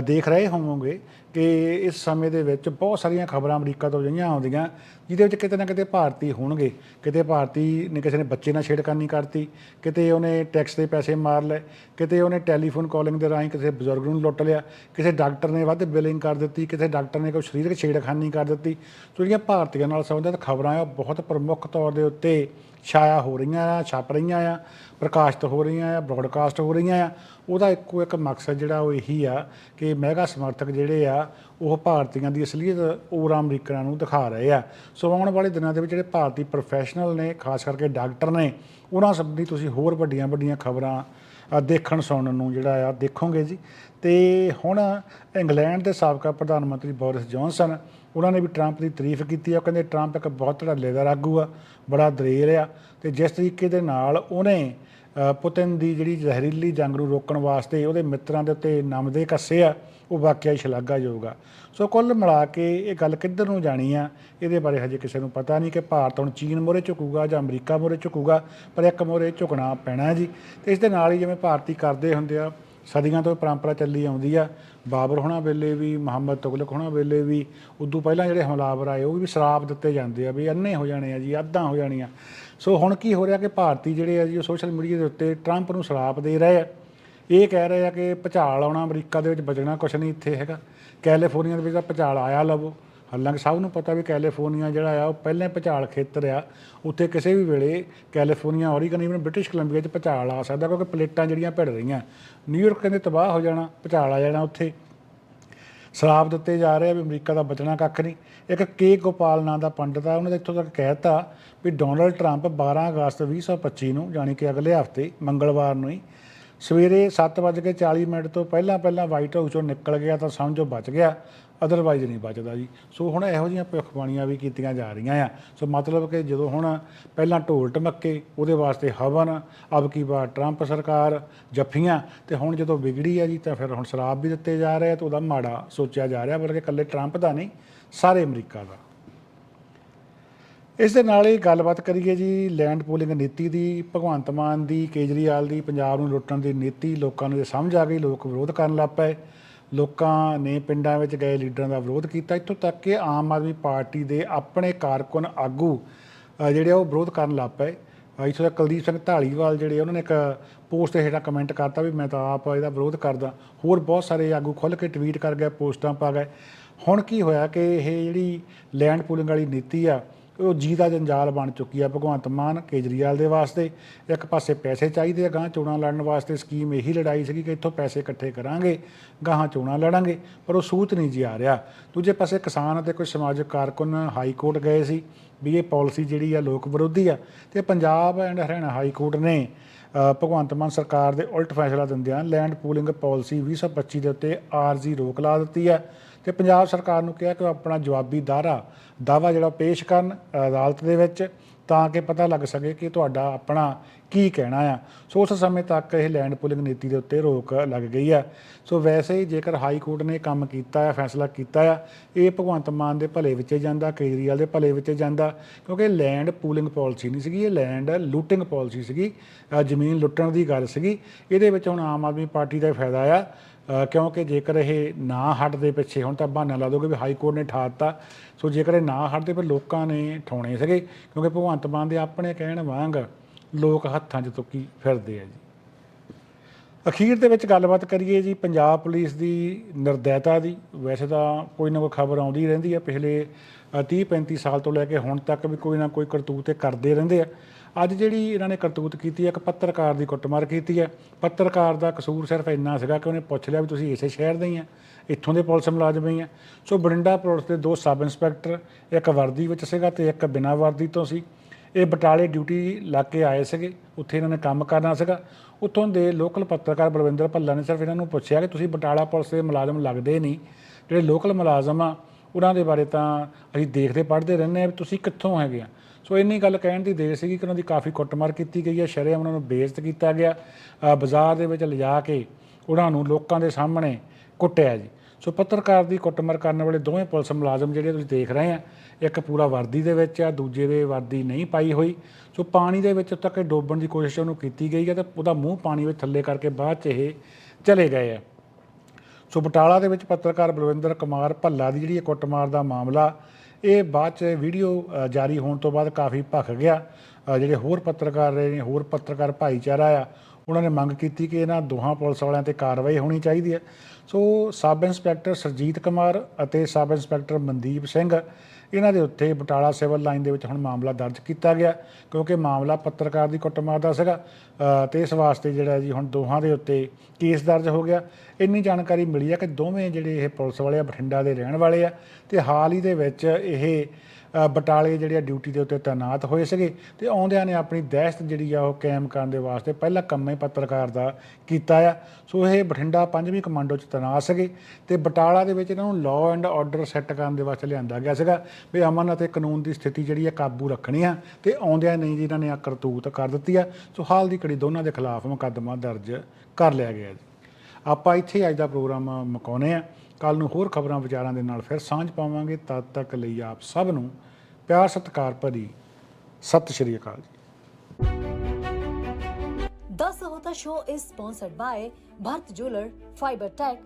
ਦੇਖ ਰਹੇ ਹੋਵੋਗੇ ਕਿ ਇਸ ਸਮੇਂ ਦੇ ਵਿੱਚ ਬਹੁਤ ਸਾਰੀਆਂ ਖਬਰਾਂ ਅਮਰੀਕਾ ਤੋਂ ਜਿਹੀਆਂ ਆਉਂਦੀਆਂ, ਜਿਹਦੇ ਵਿੱਚ ਕਿਤੇ ਨਾ ਕਿਤੇ ਭਾਰਤੀ ਹੋਣਗੇ। ਕਿਤੇ ਭਾਰਤੀ ਨੇ ਕਿਸੇ ਨੇ ਬੱਚੇ ਨਾਲ ਛੇੜਖਾਨੀ ਕਰਤੀ, ਕਿਤੇ ਉਹਨੇ ਟੈਕਸ ਦੇ ਪੈਸੇ ਮਾਰ ਲਏ, ਕਿਤੇ ਉਹਨੇ ਟੈਲੀਫੋਨ ਕਾਲਿੰਗ ਦੇ ਰਾਹੀਂ ਕਿਸੇ ਬਜ਼ੁਰਗ ਨੂੰ ਲੁੱਟ ਲਿਆ, ਕਿਸੇ ਡਾਕਟਰ ਨੇ ਵੱਧ ਬਿਲਿੰਗ ਕਰ ਦਿੱਤੀ, ਕਿਸੇ ਡਾਕਟਰ ਨੇ ਕੋਈ ਸਰੀਰਕ ਛੇੜਖਾਨੀ ਕਰ ਦਿੱਤੀ। ਸੋ ਜਿਹੜੀਆਂ ਭਾਰਤੀਆਂ ਨਾਲ ਸੰਬੰਧਿਤ ਖਬਰਾਂ ਆ, ਉਹ ਬਹੁਤ ਪ੍ਰਮੁੱਖ ਤੌਰ ਦੇ ਉੱਤੇ ਛਾਇਆ ਹੋ ਰਹੀਆਂ ਆ, ਛਪ ਰਹੀਆਂ ਆ, ਪ੍ਰਕਾਸ਼ਿਤ ਹੋ ਰਹੀਆਂ ਆ ਬ੍ਰੌਡਕਾਸਟ ਹੋ ਰਹੀਆਂ ਆ। ਉਹਦਾ ਇੱਕੋ ਇੱਕ ਮਕਸਦ ਜਿਹੜਾ ਉਹ ਇਹੀ ਆ ਕਿ ਮੈਗਾ ਸਮਰਥਕ ਜਿਹੜੇ ਆ ਉਹ ਭਾਰਤੀਆਂ ਦੀ ਅਸਲੀਅਤ ਹੋਰ ਅਮਰੀਕਨਾਂ ਨੂੰ ਦਿਖਾ ਰਹੇ ਆ। ਸੋ ਆਉਣ ਵਾਲੇ ਦਿਨਾਂ ਦੇ ਵਿੱਚ ਜਿਹੜੇ ਭਾਰਤੀ ਪ੍ਰੋਫੈਸ਼ਨਲ ਨੇ, ਖਾਸ ਕਰਕੇ ਡਾਕਟਰ ਨੇ, ਉਹਨਾਂ ਸੰਬੰਧੀ ਤੁਸੀਂ ਹੋਰ ਵੱਡੀਆਂ ਵੱਡੀਆਂ ਖਬਰਾਂ ਦੇਖਣ ਸੁਣਨ ਨੂੰ ਜਿਹੜਾ ਆ, ਦੇਖੋਗੇ ਜੀ। ਤੇ ਹੁਣ ਇੰਗਲੈਂਡ ਦੇ ਸਾਬਕਾ ਪ੍ਰਧਾਨ ਮੰਤਰੀ ਬੋਰਿਸ ਜੌਨਸਨ, ਉਹਨਾਂ ਨੇ ਵੀ ਟਰੰਪ ਦੀ ਤਾਰੀਫ ਕੀਤੀ ਆ। ਉਹ ਕਹਿੰਦੇ, ਟਰੰਪ ਇੱਕ ਬਹੁਤ ਧੜੱਲੇਦਾਰ ਆਗੂ ਆ, ਬੜਾ ਦਲੇਰ ਆ। ਤੇ ਜਿਸ ਤਰੀਕੇ ਦੇ ਨਾਲ ਉਹਨੇ ਪੁਤਿਨ ਦੀ ਜਿਹੜੀ ਜ਼ਹਿਰੀਲੀ ਜੰਗ ਨੂੰ ਰੋਕਣ ਵਾਸਤੇ ਉਹਦੇ ਮਿੱਤਰਾਂ ਦੇ ਉੱਤੇ ਨਮਦੇ ਕੱਸੇ ਆ, ਉਹ ਵਾਕਿਆ ਹੀ ਸ਼ਲਾਘਾਯੋਗ ਆ। ਸੋ ਕੁੱਲ ਮਿਲਾ ਕੇ ਇਹ ਗੱਲ ਕਿੱਧਰ ਨੂੰ ਜਾਣੀ ਆ, ਇਹਦੇ ਬਾਰੇ ਹਜੇ ਕਿਸੇ ਨੂੰ ਪਤਾ ਨਹੀਂ ਕਿ ਭਾਰਤ ਹੁਣ ਚੀਨ ਮੋਰੇ ਝੁਕੂਗਾ ਜਾਂ ਅਮਰੀਕਾ ਮੋਰੇ ਝੁਕੂਗਾ, ਪਰ ਇੱਕ ਮੋਰੇ ਝੁਕਣਾ ਪੈਣਾ ਜੀ। ਤੇ ਇਸ ਦੇ ਨਾਲ ਹੀ ਜਿਵੇਂ ਭਾਰਤੀ ਕਰਦੇ ਹੁੰਦੇ ਆ, ਸਦੀਆਂ ਤੋਂ ਪਰੰਪਰਾ ਚੱਲੀ ਆਉਂਦੀ ਆ, ਬਾਬਰ ਹੋਣਾ ਵੇਲੇ ਵੀ, ਮੁਹੰਮਦ ਤੁਗਲਕ ਹੋਣਾ ਵੇਲੇ ਵੀ, ਉਦੋਂ ਪਹਿਲਾਂ ਜਿਹੜੇ ਹਮਲਾਵਰ ਆਏ, ਉਹ ਵੀ ਸ਼ਰਾਪ ਦਿੱਤੇ ਜਾਂਦੇ ਆ ਵੀ ਅੰਨੇ ਹੋ ਜਾਣੇ ਆ ਜੀ, ਅੱਧਾਂ ਹੋ ਜਾਣੀਆਂ। ਸੋ ਹੁਣ ਕੀ ਹੋ ਰਿਹਾ ਕਿ ਭਾਰਤੀ ਜਿਹੜੇ ਆ ਜੀ, ਉਹ ਸੋਸ਼ਲ ਮੀਡੀਆ ਦੇ ਉੱਤੇ ਟਰੰਪ ਨੂੰ ਸ਼ਰਾਪ ਦੇ ਰਹੇ ਆ। ਇਹ ਕਹਿ ਰਹੇ ਆ ਕਿ ਭੁਚਾਲ ਆਉਣਾ ਅਮਰੀਕਾ ਦੇ ਵਿੱਚ ਬਚਣਾ ਕੁਛ ਨਹੀਂ ਇੱਥੇ ਹੈਗਾ। ਕੈਲੀਫੋਰਨੀਆ ਦੇ ਵਿੱਚ ਤਾਂ ਭੁਚਾਲ ਆਇਆ ਲਵੋ। ਹਾਲਾਂਕਿ ਸਭ ਨੂੰ ਪਤਾ ਵੀ ਕੈਲੀਫੋਰਨੀਆ ਜਿਹੜਾ ਆ, ਉਹ ਪਹਿਲਾਂ ਭੁਚਾਲ ਖੇਤਰ ਆ। ਉੱਥੇ ਕਿਸੇ ਵੀ ਵੇਲੇ California Oregon even British Columbia 'ਚ ਭੁਚਾਲ ਆ ਸਕਦਾ ਕਿਉਂਕਿ ਪਲੇਟਾਂ ਜਿਹੜੀਆਂ ਭਿੜ ਰਹੀਆਂ। ਨਿਊਯਾਰਕ ਕਹਿੰਦੇ ਤਬਾਹ ਹੋ ਜਾਣਾ, ਭੁਚਾਲ ਆ ਜਾਣਾ ਉੱਥੇ। ਸ਼ਰਾਪ ਦਿੱਤੇ ਜਾ ਰਹੇ ਆ ਵੀ ਅਮਰੀਕਾ ਦਾ ਬਚਣਾ ਕੱਖ ਨਹੀਂ। ਇੱਕ ਕੇ ਗੋਪਾਲ ਨਾਂ ਦਾ ਪੰਡਤ ਆ, ਉਹਨੇ ਤਾਂ ਇੱਥੋਂ ਤੱਕ ਕਹਿਤਾ ਵੀ ਡੋਨਲਡ ਟਰੰਪ 12 ਅਗਸਤ 2025 ਨੂੰ ਜਾਣੀ ਕਿ ਅਗਲੇ ਹਫ਼ਤੇ, ਮੰਗਲਵਾਰ ਨੂੰ ਹੀ, ਸਵੇਰੇ 7:40 ਮਿੰਟ ਤੋਂ ਪਹਿਲਾਂ ਪਹਿਲਾਂ ਵਾਈਟ ਹਾਊਸ ਚੋਂ ਨਿਕਲ ਗਿਆ ਤਾਂ ਸਮਝੋ ਬਚ ਗਿਆ। ਅਦਰਵਾਈਜ਼ ਨਹੀਂ ਬਚਦਾ ਜੀ। ਸੋ ਹੁਣ ਇਹੋ ਜਿਹੀਆਂ ਭਵਿੱਖਬਾਣੀਆਂ ਵੀ ਕੀਤੀਆਂ ਜਾ ਰਹੀਆਂ ਆ। ਸੋ ਮਤਲਬ ਕਿ ਜਦੋਂ ਹੁਣ ਪਹਿਲਾਂ ਢੋਲ ਟਮੱਕੇ, ਉਹਦੇ ਵਾਸਤੇ ਹਵਨ, ਅਬ ਕੀ ਬਾਰ ਟਰੰਪ ਸਰਕਾਰ, ਜੱਫੀਆਂ, ਤੇ ਹੁਣ ਜਦੋਂ ਵਿਗੜੀ ਆ ਜੀ, ਤਾਂ ਫਿਰ ਹੁਣ ਸ਼ਰਾਬ ਵੀ ਦਿੱਤੇ ਜਾ ਰਹੇ ਆ ਤੇ ਉਹਦਾ ਮਾੜਾ ਸੋਚਿਆ ਜਾ ਰਿਹਾ, ਬਲਕਿ ਇਕੱਲੇ ਟਰੰਪ ਦਾ ਨਹੀਂ, ਸਾਰੇ ਅਮਰੀਕਾ ਦਾ। ਇਸ ਦੇ ਨਾਲ ਹੀ ਗੱਲਬਾਤ ਕਰੀਏ ਜੀ, ਲੈਂਡ ਪੂਲਿੰਗ ਨੀਤੀ ਦੀ, ਭਗਵੰਤ ਮਾਨ ਦੀ, ਕੇਜਰੀਵਾਲ ਦੀ, ਪੰਜਾਬ ਨੂੰ ਲੁੱਟਣ ਦੀ ਨੀਤੀ, ਲੋਕਾਂ ਨੂੰ ਇਹ ਸਮਝ ਆ ਗਈ, ਲੋਕ ਵਿਰੋਧ ਕਰਨ ਲੱਗ ਪਏ। ਲੋਕਾਂ ਨੇ ਪਿੰਡਾਂ ਵਿੱਚ ਗਏ ਲੀਡਰਾਂ ਦਾ ਵਿਰੋਧ ਕੀਤਾ। ਇੱਥੋਂ ਤੱਕ ਕਿ ਆਮ ਆਦਮੀ ਪਾਰਟੀ ਦੇ ਆਪਣੇ ਕਾਰਕੁਨ ਆਗੂ ਜਿਹੜੇ ਆ ਉਹ ਵਿਰੋਧ ਕਰਨ ਲੱਗ ਪਏ। ਇੱਥੋਂ ਤੱਕ ਕੁਲਦੀਪ ਸਿੰਘ ਢਾਲੀਵਾਲ ਜਿਹੜੇ ਉਹਨਾਂ ਨੇ ਇੱਕ ਪੋਸਟ ਤੇ ਹੇਠਾਂ ਕਮੈਂਟ ਕਰਤਾ ਵੀ ਮੈਂ ਤਾਂ ਆਪ ਇਹਦਾ ਵਿਰੋਧ ਕਰਦਾ। ਹੋਰ ਬਹੁਤ ਸਾਰੇ ਆਗੂ ਖੁੱਲ੍ਹ ਕੇ ਟਵੀਟ ਕਰ ਗਏ, ਪੋਸਟਾਂ ਪਾ ਗਏ। ਹੁਣ ਕੀ ਹੋਇਆ ਕਿ ਇਹ ਜਿਹੜੀ ਲੈਂਡ ਪੂਲਿੰਗ ਵਾਲੀ ਨੀਤੀ ਆ ਉਹ ਜੀ ਦਾ ਜੰਜਾਲ ਬਣ ਚੁੱਕੀ ਆ ਭਗਵੰਤ ਮਾਨ ਕੇਜਰੀਵਾਲ ਦੇ ਵਾਸਤੇ। ਇੱਕ ਪਾਸੇ ਪੈਸੇ ਚਾਹੀਦੇ ਆ ਗਾਂ ਚੋਣਾਂ ਲੜਨ ਵਾਸਤੇ, ਸਕੀਮ ਇਹੀ ਲੜਾਈ ਸੀਗੀ ਕਿ ਇੱਥੋਂ ਪੈਸੇ ਇਕੱਠੇ ਕਰਾਂਗੇ, ਗਾਹਾਂ ਚੋਣਾਂ ਲੜਾਂਗੇ, ਪਰ ਉਹ ਸੂਤ ਨਹੀਂ ਜੀ ਆ ਰਿਹਾ। ਦੂਜੇ ਪਾਸੇ ਕਿਸਾਨ ਅਤੇ ਕੁਝ ਸਮਾਜਿਕ ਕਾਰਕੁਨ ਹਾਈ ਕੋਰਟ ਗਏ ਸੀ ਵੀ ਇਹ ਪਾਲਿਸੀ ਜਿਹੜੀ ਆ ਲੋਕ ਵਿਰੋਧੀ ਆ ਤੇ Punjab and Haryana high court ਨੇ ਭਗਵੰਤ ਮਾਨ ਸਰਕਾਰ ਦੇ ਉਲਟ ਫੈਸਲਾ ਦਿੰਦਿਆਂ ਲੈਂਡ ਪੂਲਿੰਗ ਪਾਲਿਸੀ 2025 ਦੇ ਉੱਤੇ ਆਰਜ਼ੀ ਰੋਕ ਲਾ ਦਿੱਤੀ ਹੈ ਤੇ ਪੰਜਾਬ ਸਰਕਾਰ ਨੂੰ ਕਿਹਾ ਕਿ ਉਹ ਆਪਣਾ ਜਵਾਬੀ ਦਾਰਾ ਦਾਵਾ ਜਿਹੜਾ ਪੇਸ਼ ਕਰਨ ਅਦਾਲਤ ਦੇ ਵਿੱਚ ਤਾਂ ਕਿ ਪਤਾ ਲੱਗ ਸਕੇ ਕਿ ਤੁਹਾਡਾ ਆਪਣਾ ਕੀ ਕਹਿਣਾ ਆ। ਸੋ ਉਸ ਸਮੇਂ ਤੱਕ ਇਹ ਲੈਂਡ ਪੂਲਿੰਗ ਨੀਤੀ ਦੇ ਉੱਤੇ ਰੋਕ ਲੱਗ ਗਈ ਆ। ਸੋ ਵੈਸੇ ਹੀ ਜੇਕਰ ਹਾਈ ਕੋਰਟ ਨੇ ਕੰਮ ਕੀਤਾ ਆ, ਫੈਸਲਾ ਕੀਤਾ ਆ, ਇਹ ਭਗਵੰਤ ਮਾਨ ਦੇ ਭਲੇ ਵਿੱਚ ਜਾਂਦਾ, ਕੇਜਰੀਵਾਲ ਦੇ ਭਲੇ ਵਿੱਚ ਜਾਂਦਾ, ਕਿਉਂਕਿ ਲੈਂਡ ਪੂਲਿੰਗ ਪਾਲਿਸੀ ਨਹੀਂ ਸੀਗੀ, ਇਹ ਲੈਂਡ ਲੂਟਿੰਗ ਪਾਲਿਸੀ ਸੀਗੀ ਜ਼ਮੀਨ ਲੁੱਟਣ ਦੀ ਗੱਲ ਸੀਗੀ। ਇਹਦੇ ਵਿੱਚ ਹੁਣ ਆਮ ਆਦਮੀ ਪਾਰਟੀ ਦਾ ਹੀ ਫਾਇਦਾ ਆ। ਕਿਉਂਕਿ ਜੇਕਰ ਇਹ ਨਾ ਹਟਦੇ ਪਿੱਛੇ, ਹੁਣ ਤਾਂ ਬਹਾਨਾ ਲਾ ਦੋਗੇ ਵੀ ਹਾਈ ਕੋਰਟ ਨੇ ਠਾ ਦਿੱਤਾ। ਸੋ ਜੇਕਰ ਇਹ ਨਾ ਹਟਦੇ ਫਿਰ ਲੋਕਾਂ ਨੇ ਠਾਉਣੇ ਸੀਗੇ, ਕਿਉਂਕਿ ਭਗਵੰਤ ਮਾਨ ਦੇ ਆਪਣੇ ਕਹਿਣ ਵਾਂਗ ਲੋਕ ਹੱਥਾਂ 'ਚ ਤੁੱਕੀ ਫਿਰਦੇ ਆ ਜੀ। ਅਖੀਰ ਦੇ ਵਿੱਚ ਗੱਲਬਾਤ ਕਰੀਏ ਜੀ, ਪੰਜਾਬ ਪੁਲਿਸ ਦੀ ਨਿਰਦੈਤਾ ਦੀ। ਵੈਸੇ ਤਾਂ ਕੋਈ ਨਾ ਕੋਈ ਖਬਰ ਆਉਂਦੀ ਰਹਿੰਦੀ ਹੈ ਪਿਛਲੇ 30 35 ਸਾਲ ਤੋਂ ਲੈ ਕੇ ਹੁਣ ਤੱਕ ਵੀ ਕੋਈ ਨਾ ਕੋਈ ਕਰਤੂਤ ਇਹ ਕਰਦੇ ਰਹਿੰਦੇ ਆ। ਅੱਜ ਜਿਹੜੀ ਇਹਨਾਂ ਨੇ ਕਰਤੂਤ ਕੀਤੀ ਹੈ, ਇੱਕ ਪੱਤਰਕਾਰ ਦੀ ਕੁੱਟਮਾਰ ਕੀਤੀ ਹੈ। ਪੱਤਰਕਾਰ ਦਾ ਕਸੂਰ ਸਿਰਫ ਇੰਨਾ ਸੀਗਾ ਕਿ ਉਹਨੇ ਪੁੱਛ ਲਿਆ ਵੀ ਤੁਸੀਂ ਇਸੇ ਸ਼ਹਿਰ ਦੇ ਹੀ ਆ, ਇੱਥੋਂ ਦੇ ਪੁਲਿਸ ਮੁਲਾਜ਼ਮ ਹੀ ਆ। ਸੋ ਬਰਿੰਡਾ ਪੁਲਿਸ ਦੇ ਦੋ ਸਬ ਇੰਸਪੈਕਟਰ, ਇੱਕ ਵਰਦੀ ਵਿੱਚ ਸੀਗਾ ਤੇ ਇੱਕ ਬਿਨਾਂ ਵਰਦੀ ਤੋਂ ਸੀ। ਇਹ ਬਟਾਲੇ ਡਿਊਟੀ ਲਾ ਕੇ ਆਏ ਸੀਗੇ, ਉੱਥੇ ਇਹਨਾਂ ਨੇ ਕੰਮ ਕਰਨਾ ਸੀਗਾ। ਉੱਥੋਂ ਦੇ ਲੋਕਲ ਪੱਤਰਕਾਰ ਬਲਵਿੰਦਰ ਭੱਲਾ ਨੇ ਸਿਰਫ ਇਹਨਾਂ ਨੂੰ ਪੁੱਛਿਆ ਕਿ ਤੁਸੀਂ ਬਟਾਲਾ ਪੁਲਿਸ ਦੇ ਮੁਲਾਜ਼ਮ ਲੱਗਦੇ ਨਹੀਂ। ਜਿਹੜੇ ਲੋਕਲ ਮੁਲਾਜ਼ਮ ਆ, ਉਹਨਾਂ ਦੇ ਬਾਰੇ ਤਾਂ ਅਸੀਂ ਦੇਖਦੇ ਪੜ੍ਹਦੇ ਰਹਿੰਦੇ ਆ ਵੀ ਤੁਸੀਂ ਕਿੱਥੋਂ ਹੈਗੇ ਆ। ਸੋ ਇੰਨੀ ਗੱਲ ਕਹਿਣ ਦੀ ਦੇਰ ਸੀਗੀ ਕਿ ਉਹਨਾਂ ਦੀ ਕਾਫੀ ਕੁੱਟਮਾਰ ਕੀਤੀ ਗਈ ਹੈ, ਸ਼ਰੇਆਮ ਉਹਨਾਂ ਨੂੰ ਬੇਇੱਜ਼ਤ ਕੀਤਾ ਗਿਆ। ਬਾਜ਼ਾਰ ਦੇ ਵਿੱਚ ਲਿਜਾ ਕੇ ਉਹਨਾਂ ਨੂੰ ਲੋਕਾਂ ਦੇ ਸਾਹਮਣੇ ਕੁੱਟਿਆ ਜੀ। ਸੋ ਪੱਤਰਕਾਰ ਦੀ ਕੁੱਟਮਾਰ ਕਰਨ ਵਾਲੇ ਦੋਵੇਂ ਪੁਲਿਸ ਮੁਲਾਜ਼ਮ ਜਿਹੜੇ ਤੁਸੀਂ ਦੇਖ ਰਹੇ ਆ, ਇੱਕ ਪੂਰਾ ਵਰਦੀ ਦੇ ਵਿੱਚ ਆ, ਦੂਜੇ ਦੇ ਵਰਦੀ ਨਹੀਂ ਪਾਈ ਹੋਈ। ਸੋ ਪਾਣੀ ਦੇ ਵਿੱਚ ਤੱਕ ਡੋਬਣ ਦੀ ਕੋਸ਼ਿਸ਼ ਉਹਨੂੰ ਕੀਤੀ ਗਈ ਹੈ ਤੇ ਉਹਦਾ ਮੂੰਹ ਪਾਣੀ ਵਿੱਚ ਥੱਲੇ ਕਰਕੇ ਬਾਅਦ ਚ ਇਹ ਚਲੇ ਗਏ ਆ। ਸੋ ਬਟਾਲਾ ਦੇ ਵਿੱਚ ਪੱਤਰਕਾਰ ਬਲਵਿੰਦਰ ਕੁਮਾਰ ਭੱਲਾ ਦੀ ਜਿਹੜੀ ਇਹ ਕੁੱਟਮਾਰ ਦਾ ਮਾਮਲਾ ਇਹ ਬਾਅਦ ਚ ਵੀਡੀਓ ਜਾਰੀ ਹੋਣ ਤੋਂ ਬਾਅਦ ਕਾਫੀ ਭਖ ਗਿਆ। ਜਿਹੜੇ ਹੋਰ ਪੱਤਰਕਾਰ ਰਹੇ ਨੇ, ਹੋਰ ਪੱਤਰਕਾਰ ਭਾਈਚਾਰਾ ਆ, ਉਹਨਾਂ ਨੇ ਮੰਗ ਕੀਤੀ ਕਿ ਇਹਨਾਂ ਦੋਹਾਂ ਪੁਲਿਸ ਵਾਲਿਆਂ ਤੇ ਕਾਰਵਾਈ ਹੋਣੀ ਚਾਹੀਦੀ ਹੈ। So sub inspector Surjit Kumar ਅਤੇ ਸਬ ਇੰਸਪੈਕਟਰ ਮਨਦੀਪ ਸਿੰਘ ਇਹਨਾਂ ਦੇ ਉੱਤੇ ਬਟਾਲਾ ਸਿਵਲ ਲਾਈਨ ਦੇ ਵਿੱਚ ਹੁਣ ਮਾਮਲਾ ਦਰਜ ਕੀਤਾ ਗਿਆ ਕਿਉਂਕਿ ਮਾਮਲਾ ਪੱਤਰਕਾਰ ਦੀ ਕੁੱਟਮਾਰ ਦਾ ਸੀਗਾ ਅ, ਤੇ ਇਸ ਵਾਸਤੇ ਜਿਹੜਾ ਜੀ ਹੁਣ ਦੋਹਾਂ ਦੇ ਉੱਤੇ ਕੇਸ ਦਰਜ ਹੋ ਗਿਆ। ਇੰਨੀ ਜਾਣਕਾਰੀ ਮਿਲੀ ਆ ਕਿ ਦੋਵੇਂ ਜਿਹੜੇ ਇਹ ਪੁਲਿਸ ਵਾਲੇ ਆ ਬਠਿੰਡਾ ਦੇ ਰਹਿਣ ਵਾਲੇ ਆ ਤੇ ਹਾਲ ਹੀ ਦੇ ਵਿੱਚ ਇਹ ਬਟਾਲੇ ਜਿਹੜੇ ਆ ਡਿਊਟੀ ਦੇ ਉੱਤੇ ਤਾਇਨਾਤ ਹੋਏ ਸੀਗੇ ਤੇ ਆਉਂਦਿਆਂ ਨੇ ਆਪਣੀ ਦਹਿਸ਼ਤ ਜਿਹੜੀ ਆ ਉਹ ਕਾਇਮ ਕਰਨ ਦੇ ਵਾਸਤੇ ਪਹਿਲਾ ਕੰਮ ਹੀ ਪੱਤਰਕਾਰ ਦਾ ਕੀਤਾ ਆ। ਸੋ ਇਹ ਬਠਿੰਡਾ ਪੰਜਵੀਂ ਕਮਾਂਡੋ ਚ ਤਾਇਨਾਤ ਸੀਗੇ ਤੇ ਬਟਾਲਾ ਦੇ ਵਿੱਚ ਇਹਨਾਂ ਨੂੰ ਲਾਅ ਐਂਡ ਆਰਡਰ ਸੈੱਟ ਕਰਨ ਦੇ ਵਾਸਤੇ ਲਿਆਂਦਾ ਗਿਆ ਸੀਗਾ ਵੀ ਅਮਨ ਅਤੇ ਕਾਨੂੰਨ ਦੀ ਸਥਿਤੀ ਜਿਹੜੀ ਆ ਕਾਬੂ ਰੱਖਣੀ ਆ ਤੇ ਆਉਂਦਿਆਂ ਨਹੀਂ ਜੀ ਇਹਨਾਂ ਨੇ ਆ ਕਰਤੂਤ ਕਰ ਦਿੱਤੀ ਆ। ਸੋ ਹਾਲ ਦੀ ਘੜੀ ਦੋਨਾਂ ਦੇ ਖਿਲਾਫ ਮੁਕੱਦਮਾ ਦਰਜ ਕਰ ਲਿਆ ਗਿਆ ਜੀ। ਆਪਾਂ ਇੱਥੇ ਅੱਜ ਦਾ ਪ੍ਰੋਗਰਾਮ ਮੁਕਾਉਨੇ ਆ। ਕੱਲ ਨੂੰ ਹੋਰ ਖਬਰਾਂ ਵਿਚਾਰਾਂ ਦੇ ਨਾਲ ਫਿਰ ਸਾਂਝ ਪਾਵਾਂਗੇ। ਤਦ ਤੱਕ ਲਈ ਆਪ ਸਭ ਨੂੰ ਪਿਆਰ ਸਤਿਕਾਰ ਭਰੀ ਸਤਿ ਸ਼੍ਰੀ ਅਕਾਲ ਜੀ। The Sahota Show is sponsored by Bharat Jeweler, Fiber Tech,